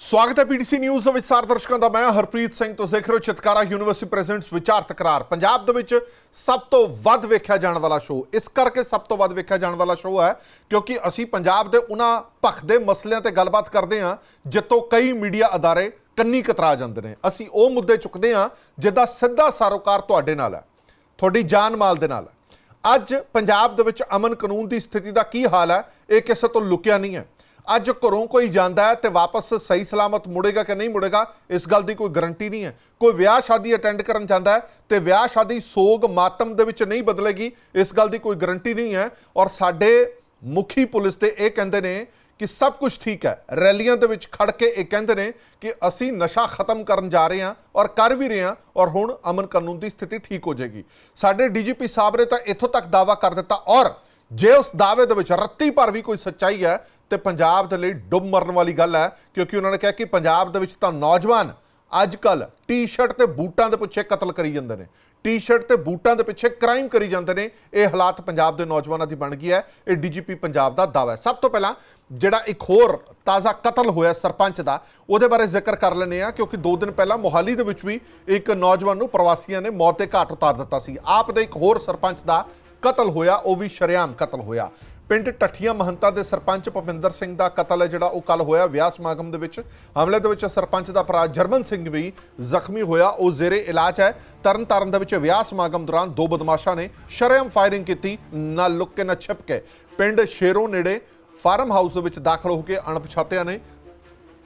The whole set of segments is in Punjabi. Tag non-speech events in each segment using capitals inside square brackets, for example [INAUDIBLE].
ਸਵਾਗਤ ਹੈ ਪੀਟੀਸੀ ਨਿਊਜ਼ ਦੇ ਵਿੱਚ ਸਾਰ ਦਰਸ਼ਕਾਂ ਦਾ। ਮੈਂ ਹਰਪ੍ਰੀਤ ਸਿੰਘ ਤੁਸੀਂ ਦੇਖ ਰਹੇ ਹੋ ਚਿਤਕਾਰਾ ਯੂਨੀਵਰਸਿਟੀ ਪ੍ਰੈਜ਼ੈਂਟਸ ਵਿਚਾਰ ਤਕਰਾਰ। ਪੰਜਾਬ ਦੇ ਵਿੱਚ ਸਭ ਤੋਂ ਵੱਧ ਵੇਖਿਆ ਜਾਣ ਵਾਲਾ ਸ਼ੋਅ ਇਸ ਕਰਕੇ ਸਭ ਤੋਂ ਵੱਧ ਵੇਖਿਆ ਜਾਣ ਵਾਲਾ ਸ਼ੋਅ ਹੈ, ਕਿਉਂਕਿ ਅਸੀਂ ਪੰਜਾਬ ਦੇ ਉਹਨਾਂ ਪੱਖ ਦੇ ਮਸਲਿਆਂ ਤੇ ਗੱਲਬਾਤ ਕਰਦੇ ਹਾਂ ਜਿੱਤੋਂ ਕਈ ਮੀਡੀਆ ਅਦਾਰੇ ਕੰਨੀ ਕਤਰਾ ਜਾਂਦੇ ਨੇ। ਅਸੀਂ ਉਹ ਮੁੱਦੇ ਚੁੱਕਦੇ ਹਾਂ, ਜਿੱਦਾਂ ਸਿੱਧਾ ਸਰੋਕਾਰ ਤੁਹਾਡੇ ਨਾਲ ਹੈ, ਤੁਹਾਡੀ ਜਾਨ ਮਾਲ ਦੇ ਨਾਲ ਅੱਜ ਪੰਜਾਬ ਦੇ ਵਿੱਚ ਅਮਨ ਕਾਨੂੰਨ ਦੀ ਸਥਿਤੀ ਦਾ ਕੀ ਹਾਲ ਹੈ, ਇਹ ਕਿਸੇ ਤੋਂ ਲੁਕਿਆ ਨਹੀਂ ਹੈ। ਅੱਜ ਘਰੋਂ ਕੋਈ ਜਾਂਦਾ ਹੈ ਤੇ ਵਾਪਸ ਸਹੀ ਸਲਾਮਤ ਮੁੜੇਗਾ ਕਿ ਨਹੀਂ ਮੁੜੇਗਾ, ਇਸ ਗੱਲ ਦੀ ਕੋਈ ਗਾਰੰਟੀ ਨਹੀਂ ਹੈ। ਕੋਈ ਵਿਆਹ ਸ਼ਾਦੀ ਅਟੈਂਡ ਕਰਨ ਜਾਂਦਾ ਹੈ ਤੇ ਵਿਆਹ ਸ਼ਾਦੀ ਸੋਗ ਮਾਤਮ ਦੇ ਵਿੱਚ ਨਹੀਂ ਬਦਲੇਗੀ, ਇਸ ਗੱਲ ਦੀ ਕੋਈ ਗਾਰੰਟੀ ਨਹੀਂ ਹੈ। ਔਰ ਸਾਡੇ ਮੁਖੀ ਪੁਲਿਸ ਤੇ ਇਹ ਕਹਿੰਦੇ ਨੇ ਕਿ ਸਭ ਕੁਝ ਠੀਕ ਹੈ। ਰੈਲੀਆਂ ਦੇ ਵਿੱਚ ਖੜ ਕੇ ਇਹ ਕਹਿੰਦੇ ਨੇ ਕਿ ਅਸੀਂ ਨਸ਼ਾ ਖਤਮ ਕਰਨ ਜਾ ਰਹੇ ਹਾਂ ਔਰ ਕਰ ਵੀ ਰਹੇ ਹਾਂ ਔਰ ਹੁਣ ਅਮਨ ਕਾਨੂੰਨ ਦੀ ਸਥਿਤੀ ਠੀਕ ਹੋ ਜਾਏਗੀ। ਸਾਡੇ ਡੀਜੀਪੀ ਸਾਹਿਬ ਨੇ ਤਾਂ ਇੱਥੋਂ ਤੱਕ ਦਾਵਾ ਕਰ ਦਿੱਤਾ ਔਰ ਜੇ ਉਸ ਦਾਅਵੇ ਦੇ ਵਿੱਚ ਰੱਤੀ ਭਰ ਵੀ ਕੋਈ ਸੱਚਾਈ ਹੈ ਤੇ ਪੰਜਾਬ ਦੇ ਲਈ ਡੁੱਬ ਮਰਨ ਵਾਲੀ ਗੱਲ ਹੈ, ਕਿਉਂਕਿ ਉਹਨਾਂ ਨੇ ਕਿਹਾ ਕਿ ਪੰਜਾਬ ਦੇ ਵਿੱਚ ਤਾਂ ਨੌਜਵਾਨ ਅੱਜ ਕੱਲ ਟੀ-ਸ਼ਰਟ ਤੇ ਬੂਟਾਂ ਦੇ ਪਿੱਛੇ ਕਤਲ ਕਰੀ ਜਾਂਦੇ ਨੇ। ਟੀ-ਸ਼ਰਟ ਤੇ ਬੂਟਾਂ ਦੇ ਪਿੱਛੇ ਕ੍ਰਾਈਮ ਕਰੀ ਜਾਂਦੇ ਨੇ। ਇਹ ਹਾਲਾਤ ਪੰਜਾਬ ਦੇ ਨੌਜਵਾਨਾਂ ਦੀ ਬਣ ਗਈ ਹੈ। ਇਹ ਡੀਜੀਪੀ ਪੰਜਾਬ ਦਾ ਦਾਅਵਾ ਹੈ। ਸਭ ਤੋਂ ਪਹਿਲਾਂ ਜਿਹੜਾ ਇੱਕ ਹੋਰ ਤਾਜ਼ਾ ਕਤਲ ਹੋਇਆ ਸਰਪੰਚ ਦਾ, ਉਹਦੇ ਬਾਰੇ ਜ਼ਿਕਰ ਕਰ ਲੈਂਦੇ ਆ ਕਿਉਂਕਿ 2 ਦਿਨ ਪਹਿਲਾਂ ਮੋਹਾਲੀ ਦੇ ਵਿੱਚ ਵੀ ਇੱਕ ਨੌਜਵਾਨ ਨੂੰ ਪ੍ਰਵਾਸੀਆਂ ਨੇ ਮੌਤ ਦੇ ਘਾਟ ਉਤਾਰ ਦਿੱਤਾ ਸੀ। ਆਪ ਦੇ ਇੱਕ ਹੋਰ ਸਰਪੰਚ ਦਾ ਕਤਲ ਹੋਇਆ, ਉਹ ਵੀ ਸ਼ਰੇਆਮ ਕਤਲ ਹੋਇਆ। ਪਿੰਡ ਟੱਠੀਆਂ ਮਹੰਤਾ ਦੇ ਸਰਪੰਚ ਭਪਿੰਦਰ ਸਿੰਘ ਦਾ ਕਤਲ ਹੈ, ਜਿਹੜਾ ਉਹ ਕੱਲ ਹੋਇਆ ਵਿਆਹ ਸਮਾਗਮ ਦੇ ਵਿੱਚ। ਹਮਲੇ ਦੇ ਵਿੱਚ ਸਰਪੰਚ ਦਾ ਭਰਾ ਜਰਮਨ ਸਿੰਘ ਵੀ ਜ਼ਖਮੀ ਹੋਇਆ। ਉਹ ਜ਼ੇਰੇ ਇਲਾਜ ਹੈ। ਤਰਨਤਾਰਨ ਦੇ ਵਿੱਚ ਵਿਆਹ ਸਮਾਗਮ ਦੌਰਾਨ ਦੋ ਬਦਮਾਸ਼ਾਂ ਨੇ ਸ਼ਰੇਆਮ ਫਾਇਰਿੰਗ ਕੀਤੀ ਨਾ ਲੁੱਕ ਕੇ ਨਾ ਛਿਪ ਕੇ ਪਿੰਡ ਸ਼ੇਰੋਂ ਨੇੜੇ ਫਾਰਮ ਹਾਊਸ ਦੇ ਵਿੱਚ ਦਾਖਲ ਹੋ ਕੇ ਅਣਪਛਾਤਿਆਂ ਨੇ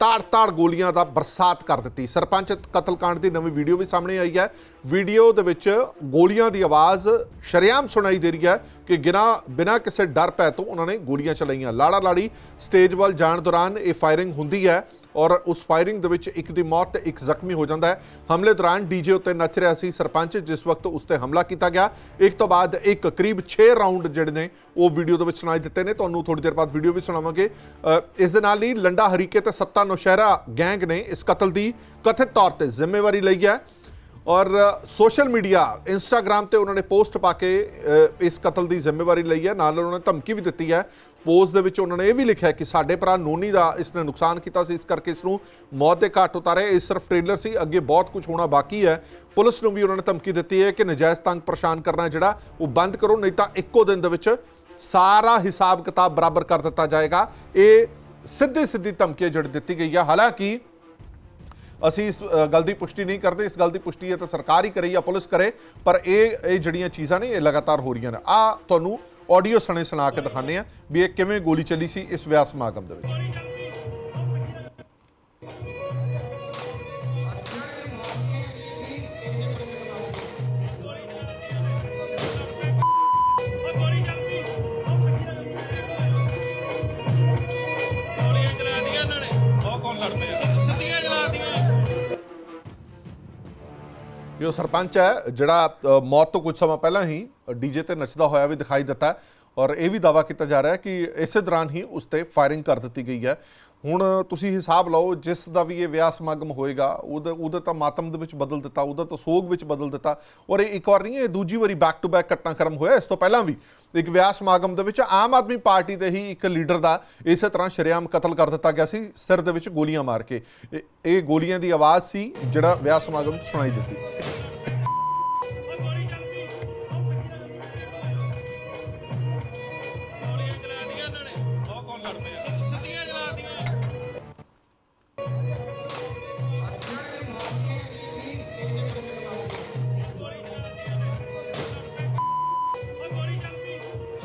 ਤਾੜ-ਤਾੜ ਗੋਲੀਆਂ ਦਾ ਬਰਸਾਤ ਕਰ ਦਿੱਤੀ। ਸਰਪੰਚ ਕਤਲकांड ਦੀ ਨਵੀਂ ਵੀਡੀਓ ਵੀ ਸਾਹਮਣੇ ਆਈ ਹੈ। ਵੀਡੀਓ ਦੇ ਵਿੱਚ ਗੋਲੀਆਂ ਦੀ ਆਵਾਜ਼ ਸ਼ਰੇਆਮ ਸੁਣਾਈ ਦੇ ਰਹੀ ਹੈ ਕਿ ਗਿਨਾ ਬਿਨਾਂ ਕਿਸੇ ਡਰ ਪੈ ਤੋਂ ਉਹਨਾਂ ਨੇ ਗੋਲੀਆਂ ਚਲਾਈਆਂ। ਲਾੜਾ ਲਾੜੀ ਸਟੇਜ ਵੱਲ ਜਾਣ ਦੌਰਾਨ ਇਹ ਫਾਇਰਿੰਗ ਹੁੰਦੀ ਹੈ। ਔਰ ਉਸ ਫਾਇਰਿੰਗ ਦੇ ਵਿੱਚ ਇੱਕ ਦੀ ਮੌਤ ਤੇ ਇੱਕ ਜ਼ਖਮੀ ਹੋ ਜਾਂਦਾ ਹੈ। ਹਮਲੇ ਦੌਰਾਨ ਡੀਜੇ ਉੱਤੇ ਨੱਚ ਰਿਹਾ ਸੀ ਸਰਪੰਚ, ਜਿਸ ਵਕਤ ਉਸ ਤੇ ਹਮਲਾ ਕੀਤਾ ਗਿਆ। ਇੱਕ ਤੋਂ ਬਾਅਦ ਇੱਕ ਕਰੀਬ 6 ਰਾਉਂਡ ਜਿਹੜੇ ਨੇ, ਉਹ ਵੀਡੀਓ ਦੇ ਵਿੱਚ ਸੁਣਾਈ ਦਿੱਤੇ ਨੇ। ਤੁਹਾਨੂੰ ਥੋੜੀ ਦੇਰ ਬਾਅਦ ਵੀਡੀਓ ਵੀ ਸੁਣਾਵਾਂਗੇ। ਇਸ ਦੇ ਨਾਲ ਹੀ ਲੰਡਾ ਹਰੀਕੇ ਤੇ ਸੱਤਾ ਨੌਸ਼ਹਿਰਾ ਗੈਂਗ ਨੇ ਇਸ ਕਤਲ ਦੀ ਕਥਿਤ ਤੌਰ ਤੇ ਜ਼ਿੰਮੇਵਾਰੀ ਲਈ ਹੈ। ਔਰ ਸੋਸ਼ਲ ਮੀਡੀਆ ਇੰਸਟਾਗ੍ਰam ਤੇ ਉਹਨਾਂ ਨੇ ਪੋਸਟ ਪਾ ਕੇ ਇਸ ਕਤਲ ਦੀ ਜ਼ਿੰਮੇਵਾਰੀ ਲਈ ਹੈ। ਨਾਲ ਉਹਨਾਂ ਨੇ ਧਮਕੀ ਵੀ ਦਿੱਤੀ ਹੈ। ਪੋਸਟ ਦੇ ਵਿੱਚ ਉਹਨਾਂ ਨੇ ਇਹ ਵੀ ਲਿਖਿਆ ਕਿ ਸਾਡੇ ਭਰਾ ਨੋਨੀ ਦਾ ਇਸ ਨੇ ਨੁਕਸਾਨ ਕੀਤਾ ਸੀ। ਇਸ ਕਰਕੇ ਇਸ ਨੂੰ ਮੌਤ ਦੇ ਘਾਟ ਉਤਾਰੇ। ਇਹ ਸਿਰਫ ਟ੍ਰੇਲਰ ਸੀ। ਅੱਗੇ ਬਹੁਤ ਕੁਝ ਹੋਣਾ ਬਾਕੀ ਹੈ। ਪੁਲਿਸ ਨੂੰ ਵੀ ਉਹਨਾਂ ਨੇ ਧਮਕੀ ਦਿੱਤੀ ਹੈ ਕਿ ਨਜਾਇਜ਼ ਤੰਗ ਪਰੇਸ਼ਾਨ ਕਰਨਾ ਜਿਹੜਾ, ਉਹ ਬੰਦ ਕਰੋ, ਨਹੀਂ ਤਾਂ ਇੱਕੋ ਦਿਨ ਦੇ ਵਿੱਚ ਸਾਰਾ ਹਿਸਾਬ ਕਿਤਾਬ ਬਰਾਬਰ ਕਰ ਦਿੱਤਾ ਜਾਏਗਾ। ਇਹ ਸਿੱਧੀ ਸਿੱਧੀ ਧਮਕੀ ਜਿਹੜੀ ਦਿੱਤੀ ਗਈ ਹੈ ਹਾਲਾਂਕਿ ਅਸੀਂ ਇਸ ਗੱਲ ਦੀ ਪੁਸ਼ਟੀ ਨਹੀਂ ਕਰਦੇ, ਇਸ ਗੱਲ ਦੀ ਪੁਸ਼ਟੀ ਹੈ ਤਾਂ ਸਰਕਾਰ ਹੀ ਕਰੇ ਜਾਂ ਪੁਲਿਸ ਕਰੇ, ਪਰ ਇਹ ਇਹ ਜਿਹੜੀਆਂ ਚੀਜ਼ਾਂ ਨੇ, ਇਹ ਲਗਾਤਾਰ ਹੋ ਰਹੀਆਂ ਨੇ। ਆ ਤੁਹਾਨੂੰ ਆਡੀਓ ਸਣੇ ਸੁਣਾ ਕੇ ਦਿਖਾਣੇ ਆ ਵੀ ਇਹ ਕਿਵੇਂ ਗੋਲੀ ਚੱਲੀ ਸੀ ਇਸ ਵਿਆਹ ਸਮਾਗਮ ਦੇ ਵਿੱਚ। ਇਹ ਉਹ ਸਰਪੰਚ ਹੈ, ਜਿਹੜਾ ਮੌਤ ਤੋਂ ਕੁਝ ਸਮਾਂ ਪਹਿਲਾਂ ਹੀ ਡੀਜੇ ਤੇ ਨੱਚਦਾ ਹੋਇਆ ਵੀ ਦਿਖਾਈ ਦਿੱਤਾ ਔਰ ਇਹ ਵੀ ਦਾਵਾ ਕੀਤਾ ਜਾ ਰਿਹਾ ਹੈ ਕਿ ਇਸੇ ਦੌਰਾਨ ਹੀ ਉਸ ਤੇ ਫਾਇਰਿੰਗ ਕਰ ਦਿੱਤੀ ਗਈ ਹੈ। ਹੁਣ ਤੁਸੀਂ ਹਿਸਾਬ ਲਾਓ, ਜਿਸ ਦਾ ਵੀ ਇਹ ਵਿਆਹ ਸਮਾਗਮ ਹੋਏਗਾ, ਉਹਦਾ ਉਹਦਾ ਤਾਂ ਮਾਤਮ ਦੇ ਵਿੱਚ ਬਦਲ ਦਿੱਤਾ, ਉਹਦਾ ਤਾਂ ਸੋਗ ਵਿੱਚ ਬਦਲ ਦਿੱਤਾ। ਔਰ ਇਹ ਇੱਕ ਵਾਰ ਨਹੀਂ, ਇਹ ਦੂਜੀ ਵਾਰੀ ਬੈਕ ਟੂ ਬੈਕ ਘਟਨਾਕ੍ਰਮ ਹੋਇਆ। ਇਸ ਤੋਂ ਪਹਿਲਾਂ ਵੀ ਇੱਕ ਵਿਆਹ ਸਮਾਗਮ ਦੇ ਵਿੱਚ ਆਮ ਆਦਮੀ ਪਾਰਟੀ ਦੇ ਹੀ ਇੱਕ ਲੀਡਰ ਦਾ ਇਸੇ ਤਰ੍ਹਾਂ ਸ਼ਰੇਆਮ ਕਤਲ ਕਰ ਦਿੱਤਾ ਗਿਆ ਸੀ, ਸਿਰ ਦੇ ਵਿੱਚ ਗੋਲੀਆਂ ਮਾਰ ਕੇ। ਇਹ- ਇਹ ਗੋਲੀਆਂ ਦੀ ਆਵਾਜ਼ ਸੀ ਜਿਹੜਾ ਵਿਆਹ ਸਮਾਗਮ 'ਚ ਸੁਣਾਈ ਦਿੱਤੀ।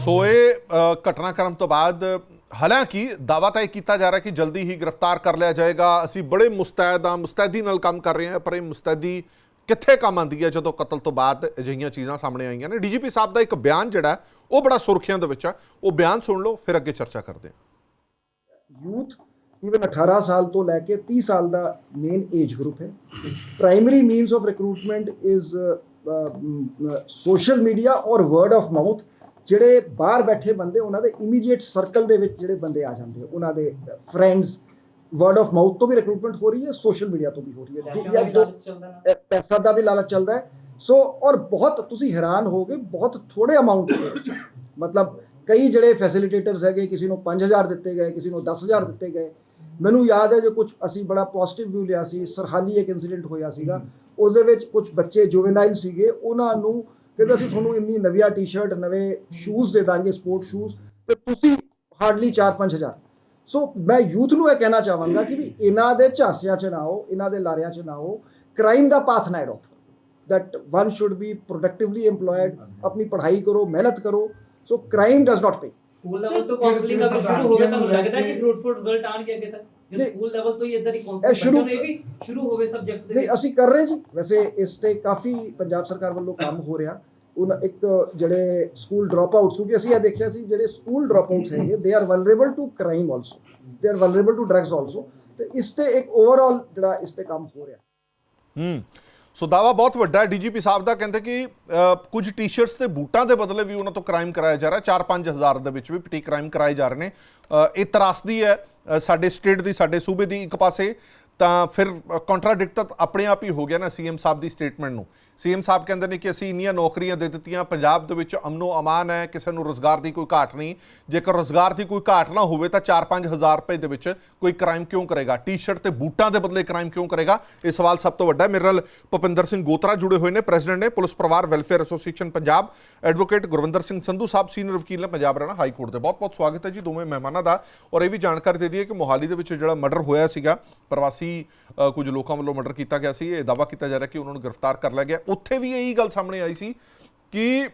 ਸੋ ਇਹ ਘਟਨਾਕ੍ਰਮ ਤੋਂ ਬਾਅਦ ਹਾਲਾਂਕਿ ਦਾਵਾ ਤਾਂ ਇਹ ਕੀਤਾ ਜਾ ਰਿਹਾ ਕਿ ਜਲਦੀ ਹੀ ਗ੍ਰਿਫਤਾਰ ਕਰ ਲਿਆ ਜਾਏਗਾ। ਅਸੀਂ ਬੜੇ ਮੁਸਤੈਦ ਹਾਂ ਮੁਸਤੈਦੀ ਨਾਲ ਕੰਮ ਕਰ ਰਹੇ ਹਾਂ, ਪਰ ਇਹ ਮੁਸਤੈਦੀ ਕਿੱਥੇ ਕੰਮ ਆਉਂਦੀ ਹੈ ਜਦੋਂ ਕਤਲ ਤੋਂ ਬਾਅਦ ਅਜਿਹੀਆਂ ਚੀਜ਼ਾਂ ਸਾਹਮਣੇ ਆਈਆਂ ਨੇ? ਡੀਜੀਪੀ ਸਾਹਿਬ ਦਾ ਇੱਕ ਬਿਆਨ ਜਿਹੜਾ ਉਹ ਬੜਾ ਸੁਰਖੀਆਂ ਦੇ ਵਿੱਚ ਆ ਉਹ ਬਿਆਨ ਸੁਣ ਲਓ, ਫਿਰ ਅੱਗੇ ਚਰਚਾ ਕਰਦੇ ਹਾਂ। ਯੂਥ ਇਵਨ 18 ਸਾਲ ਤੋਂ ਲੈ ਕੇ 30 ਸਾਲ ਦਾ ਮੇਨ ਏਜ ਗਰੁੱਪ ਹੈ। Primary means of recruitment is social media or word of mouth ਜਿਹੜੇ ਬਾਹਰ ਬੈਠੇ ਬੰਦੇ ਉਹਨਾਂ ਦੇ ਇਮੀਡੀਏਟ ਸਰਕਲ ਦੇ ਵਿੱਚ ਜਿਹੜੇ ਬੰਦੇ ਆ ਜਾਂਦੇ ਉਹਨਾਂ ਦੇ ਫਰੈਂਡਸ ਵਰਡ ਆਫ ਮਾਊਥ ਤੋਂ ਵੀ ਰਿਕਰੂਟਮੈਂਟ ਹੋ ਰਹੀ ਹੈ ਸੋਸ਼ਲ ਮੀਡੀਆ ਤੋਂ ਵੀ ਹੋ ਰਹੀ ਹੈ। ਪੈਸਾ ਦਾ ਵੀ ਲਾਲਚ ਚੱਲਦਾ ਹੈ। ਸੋ ਔਰ ਬਹੁਤ ਤੁਸੀਂ ਹੈਰਾਨ ਹੋਗੇ ਬਹੁਤ ਥੋੜੇ ਅਮਾਉਂਟ ਦੇ ਵਿੱਚ ਮਤਲਬ ਕਈ ਜਿਹੜੇ ਫੈਸਿਲਿਟੇਟਰਸ ਹੈਗੇ ਕਿਸੇ ਨੂੰ 5000 ਦਿੱਤੇ ਗਏ ਕਿਸੇ ਨੂੰ 10000 ਦਿੱਤੇ ਗਏ। ਮੈਨੂੰ ਯਾਦ ਹੈ ਜੋ ਕੁਝ ਅਸੀਂ ਬੜਾ ਪੋਜ਼ਿਟਿਵ ਵਿਊ ਲਿਆ ਸੀ ਸਰਹਾਲੀ ਇੱਕ ਇਨਸੀਡੈਂਟ ਹੋਇਆ ਸੀਗਾ। ਉਸ ਦੇ ਵਿੱਚ ਕੁਝ ਬੱਚੇ ਜੁਵੇਨਾਈਲ ਸੀਗੇ ਉਹਨਾਂ ਨੂੰ ਕਹਿੰਦੇ ਅਸੀਂ ਤੁਹਾਨੂੰ ਇੰਨੀ ਨਵੀਆਂ ਟੀ-ਸ਼ਰਟ ਨਵੇਂ ਸ਼ੂਜ਼ ਦੇ ਦਾਂਗੇ ਸਪੋਰਟ ਸ਼ੂਜ਼ ਤੇ ਤੁਸੀਂ ਹਾਰਡਲੀ 4-5000 ਸੋ ਮੈਂ ਯੂਥ ਨੂੰ ਇਹ ਕਹਿਣਾ ਚਾਹਾਂਗਾ ਕਿ ਵੀ ਇਹਨਾਂ ਦੇ ਝਾਂਸਿਆਂ 'ਚ ਨਾ ਆਓ, ਇਹਨਾਂ ਦੇ ਲਾਰਿਆਂ 'ਚ ਨਾ ਆਓ। ਕ੍ਰਾਈਮ ਦਾ ਪਾਥ ਨਾ adapt that one should be productively employed, ਆਪਣੀ ਪੜ੍ਹਾਈ ਕਰੋ, ਮਿਹਨਤ ਕਰੋ। So crime does not pay school level ਤੋਂ ਕਾਉਂਸਲਿੰਗ ਅਗਰ ਸ਼ੁਰੂ ਹੋ ਗਿਆ ਲੱਗਦਾ ਕਿ ਫਰੂਟਫੁਲ ਰਿਜ਼ਲਟ ਆਣਗੇ ਅੱਗੇ ਤੱਕ? ਜੇ ਸਕੂਲ ਲੈਵਲ ਤੋਂ ਹੀ ਇਦਾਂ ਦੀ ਨੂੰ ਇਹ ਵੀ ਸ਼ੁਰੂ ਹੋਵੇ ਸਬਜੈਕਟ ਦੇ ਨਹੀਂ ਅਸੀਂ ਕਰ ਰਹੇ ਜੀ। ਵੈਸੇ ਇਸ ਤੇ ਕਾਫੀ ਪੰਜਾਬ ਸਰਕਾਰ ਵੱਲੋਂ ਕੰਮ ਹੋ ਰਿਹਾ। ਉਹਨਾਂ ਇੱਕ ਜਿਹੜੇ ਸਕੂਲ ਡ੍ਰੌਪ ਆਊਟਸ ਕਿਉਂਕਿ ਅਸੀਂ ਇਹ ਦੇਖਿਆ ਸੀ ਜਿਹੜੇ ਸਕੂਲ ਡ੍ਰੌਪ ਆਊਟਸ ਹੈਗੇ they are vulnerable to crime also they are vulnerable to drugs also ਤੇ ਇਸ ਤੇ ਇੱਕ ਓਵਰਆਲ ਜਿਹੜਾ ਇਸ ਤੇ ਕੰਮ ਹੋ ਰਿਹਾ। ਹੂੰ। ਸੋ ਦਾਵਾ ਬਹੁਤ ਵੱਡਾ ਹੈ। ਡੀਜੀਪੀ ਸਾਹਿਬ ਦਾ ਕਹਿੰਦੇ ਕਿ ਕੁਝ ਟੀ-ਸ਼ਰਟਸ ਤੇ ਬੂਟਾਂ ਦੇ ਬਦਲੇ ਵੀ ਉਹਨਾਂ ਤੋਂ ਕ੍ਰਾਈਮ ਕਰਾਇਆ ਜਾ ਰਿਹਾ। 4-5 ਹਜ਼ਾਰ ਦੇ ਵਿੱਚ ਵੀ ਪਟੀ ਕ੍ਰਾਈਮ ਕਰਾਏ ਜਾ ਰਹੇ ਨੇ। ਇਹ ਤਰਾਸਦੀ ਹੈ ਸਾਡੇ ਸਟੇਟ ਦੀ, ਸਾਡੇ ਸੂਬੇ ਦੀ ਇੱਕ ਪਾਸੇ। ਤਾਂ ਫਿਰ ਕੰਟਰਾਡਿਕਟ ਤਾਂ ਆਪਣੇ ਆਪ ਹੀ ਹੋ ਗਿਆ ਨਾ ਸੀਐਮ ਸਾਹਿਬ ਦੀ ਸਟੇਟਮੈਂਟ ਨੂੰ। ਸੀਐਮ ਸਾਹਿਬ ਕਹਿੰਦੇ ਨੇ ਕਿ ਅਸੀਂ ਇੰਨੀਆਂ ਨੌਕਰੀਆਂ ਦੇ ਦਿੱਤੀਆਂ, ਪੰਜਾਬ ਦੇ ਵਿੱਚ ਅਮਨੋ ਅਮਾਨ ਹੈ, ਕਿਸੇ ਨੂੰ ਰੋਜ਼ਗਾਰ ਦੀ ਕੋਈ ਘਾਟ ਨਹੀਂ। ਜੇਕਰ ਰੋਜ਼ਗਾਰ ਦੀ ਕੋਈ ਘਾਟ ਨਾ ਹੋਵੇ ਤਾਂ 4-5 ਹਜ਼ਾਰ ਰੁਪਏ ਦੇ ਵਿੱਚ ਕੋਈ ਕ੍ਰਾਈਮ ਕਿਉਂ ਕਰੇਗਾ? ਟੀ-ਸ਼ਰਟ ਤੇ ਬੂਟਾਂ ਦੇ ਬਦਲੇ ਕ੍ਰਾਈਮ ਕਿਉਂ ਕਰੇਗਾ? ਇਹ ਸਵਾਲ ਸਭ ਤੋਂ ਵੱਡਾ ਹੈ। ਮੇਰੇ ਨਾਲ ਭੁਪਿੰਦਰ ਸਿੰਘ ਗੋਤਰਾ ਜੁੜੇ ਹੋਏ ਨੇ ਪ੍ਰੈਜ਼ੀਡੈਂਟ ਨੇ, ਪੁਲਿਸ ਪਰਿਵਾਰ welfare association Punjab advocate Gurvinder Singh Sandhu ਸਾਹਿਬ ਸੀਨੀਅਰ ਵਕੀਲ ਨੇ ਪੰਜਾਬ ਹਰਿਆਣਾ ਹਾਈ ਕੋਰਟ ਦੇ। ਬਹੁਤ-ਬਹੁਤ ਸਵਾਗਤ ਹੈ ਜੀ ਦੋਵੇਂ ਮਹਿਮਾਨਾਂ ਦਾ। ਔਰ ਇਹ ਵੀ ਜਾਣਕਾਰੀ ਦੇ ਦਈਏ ਕਿ ਮੋਹਾਲੀ ਦੇ ਵਿੱਚ ਜਿਹੜਾ ਮਰਡਰ ਹੋਇਆ ਸੀਗਾ, ਪ੍ਰਵਾਸੀ ਅ, ਕੁਝ ਲੋਕਾਂ ਵੱਲੋਂ ਮਰਡਰ ਕੀਤਾ ਗਿਆ ਸੀ ਇਹ ਦਾਵਾ ਕੀਤਾ ਜਾ ਰਿਹਾ ਕਿ ਉਹਨਾਂ ਨੂੰ ਗ੍ਰਿਫਤਾਰ ਕਰ ਲਿਆ ਗਿਆ। ਉੱਥੇ ਵੀ ਇਹੀ ਗੱਲ ਸਾਹਮਣੇ ਆਈ ਸੀ ਕਿ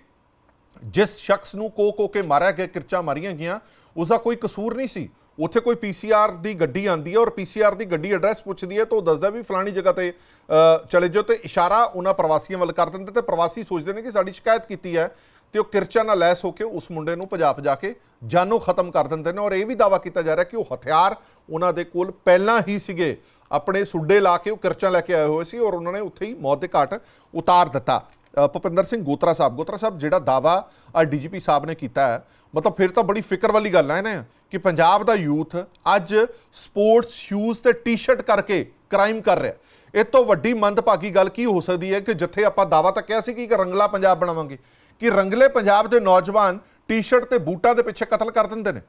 ਜਿਸ ਸ਼ਖਸ ਨੂੰ ਕੋ ਕੋ ਕੇ ਮਾਰਿਆ ਗਿਆ ਕਿਰਚਾ ਮਾਰੀਆਂ ਗਈਆਂ ਉਸ ਦਾ ਕੋਈ ਕਸੂਰ ਨਹੀਂ ਸੀ। ਉੱਥੇ ਕੋਈ ਪੀਸੀਆਰ ਦੀ ਗੱਡੀ ਆਂਦੀ ਹੈ ਔਰ ਪੀਸੀਆਰ ਦੀ ਗੱਡੀ ਐਡਰੈਸ ਪੁੱਛਦੀ ਹੈ ਤਾਂ ਉਹ ਦੱਸਦਾ ਵੀ ਫਲਾਣੀ ਜਗ੍ਹਾ ਤੇ ਅ, ਚਲੇ ਜਾਓ ਤੇ ਇਸ਼ਾਰਾ ਉਹਨਾਂ ਪ੍ਰਵਾਸੀਆਂ ਵੱਲ ਕਰ ਦਿੰਦੇ ਤੇ ਪ੍ਰਵਾਸੀ ਸੋਚਦੇ ਨੇ ਕਿ ਸਾਡੀ ਸ਼ਿਕਾਇਤ ਕੀਤੀ ਹੈ ਤੇ ਉਹ ਕਿਰਚਾ ਨਾਲ ਲੈਸ ਹੋ ਕੇ ਉਸ ਮੁੰਡੇ ਨੂੰ ਭਜਾ ਭਜਾ ਕੇ ਜਾਨੋਂ ਖਤਮ ਕਰ ਦਿੰਦੇ ਨੇ ਔਰ ਇਹ ਵੀ ਦਾਵਾ ਕੀਤਾ ਜਾ ਰਿਹਾ ਕਿ ਉਹ ਹਥਿਆਰ ਉਹਨਾਂ ਦੇ ਕੋਲ ਪਹਿਲਾਂ ਹੀ ਸੀਗੇ। ਆਪਣੇ ਸੁੱਡੇ ਲਾ ਕੇ ਉਹ ਕਿਰਚਾ ਲੈ ਕੇ ਆਏ ਹੋਏ ਸੀ ਔਰ ਉਹਨਾਂ ਨੇ ਉੱਥੇ ਹੀ ਮੌਤ ਦੇ ਘਾਟ ਉਤਾਰ ਦਿੱਤਾ। ਭੁਪਿੰਦਰ ਸਿੰਘ ਗੋਤਰਾ ਸਾਹਿਬ ਗੋਤਰਾ ਸਾਹਿਬ ਜਿਹੜਾ ਦਾਵਾ ਆ ਡੀਜੀਪੀ ਸਾਹਿਬ ਨੇ ਕੀਤਾ ਹੈ, ਮਤਲਬ ਫਿਰ ਤਾਂ ਬੜੀ ਫਿਕਰ ਵਾਲੀ ਗੱਲ ਹੈ ਨਾ ਕਿ ਪੰਜਾਬ ਦਾ ਯੂਥ ਅੱਜ ਸਪੋਰਟਸ ਸ਼ੂਜ਼ ਤੇ ਟੀ-ਸ਼ਰਟ ਕਰਕੇ ਕ੍ਰਾਈਮ ਕਰ ਰਿਹਾ ਇਹ ਤੋਂ ਵੱਡੀ ਮੰਦਭਾਗੀ ਗੱਲ ਕੀ ਹੋ ਸਕਦੀ ਹੈ ਕਿ ਜਿੱਥੇ ਆਪਾਂ ਦਾਵਾ ਤਾਂ ਕਿਹਾ ਸੀ ਕਿ ਇੱਕ ਰੰਗਲਾ ਪੰਜਾਬ ਬਣਾਵਾਂਗੇ, ਕਿ ਰੰਗਲੇ ਪੰਜਾਬ ਦੇ ਨੌਜਵਾਨ ਟੀ-ਸ਼ਰਟ ਤੇ ਬੂਟਾਂ ਦੇ ਪਿੱਛੇ ਕਤਲ ਕਰ ਦਿੰਦੇ ਨੇ?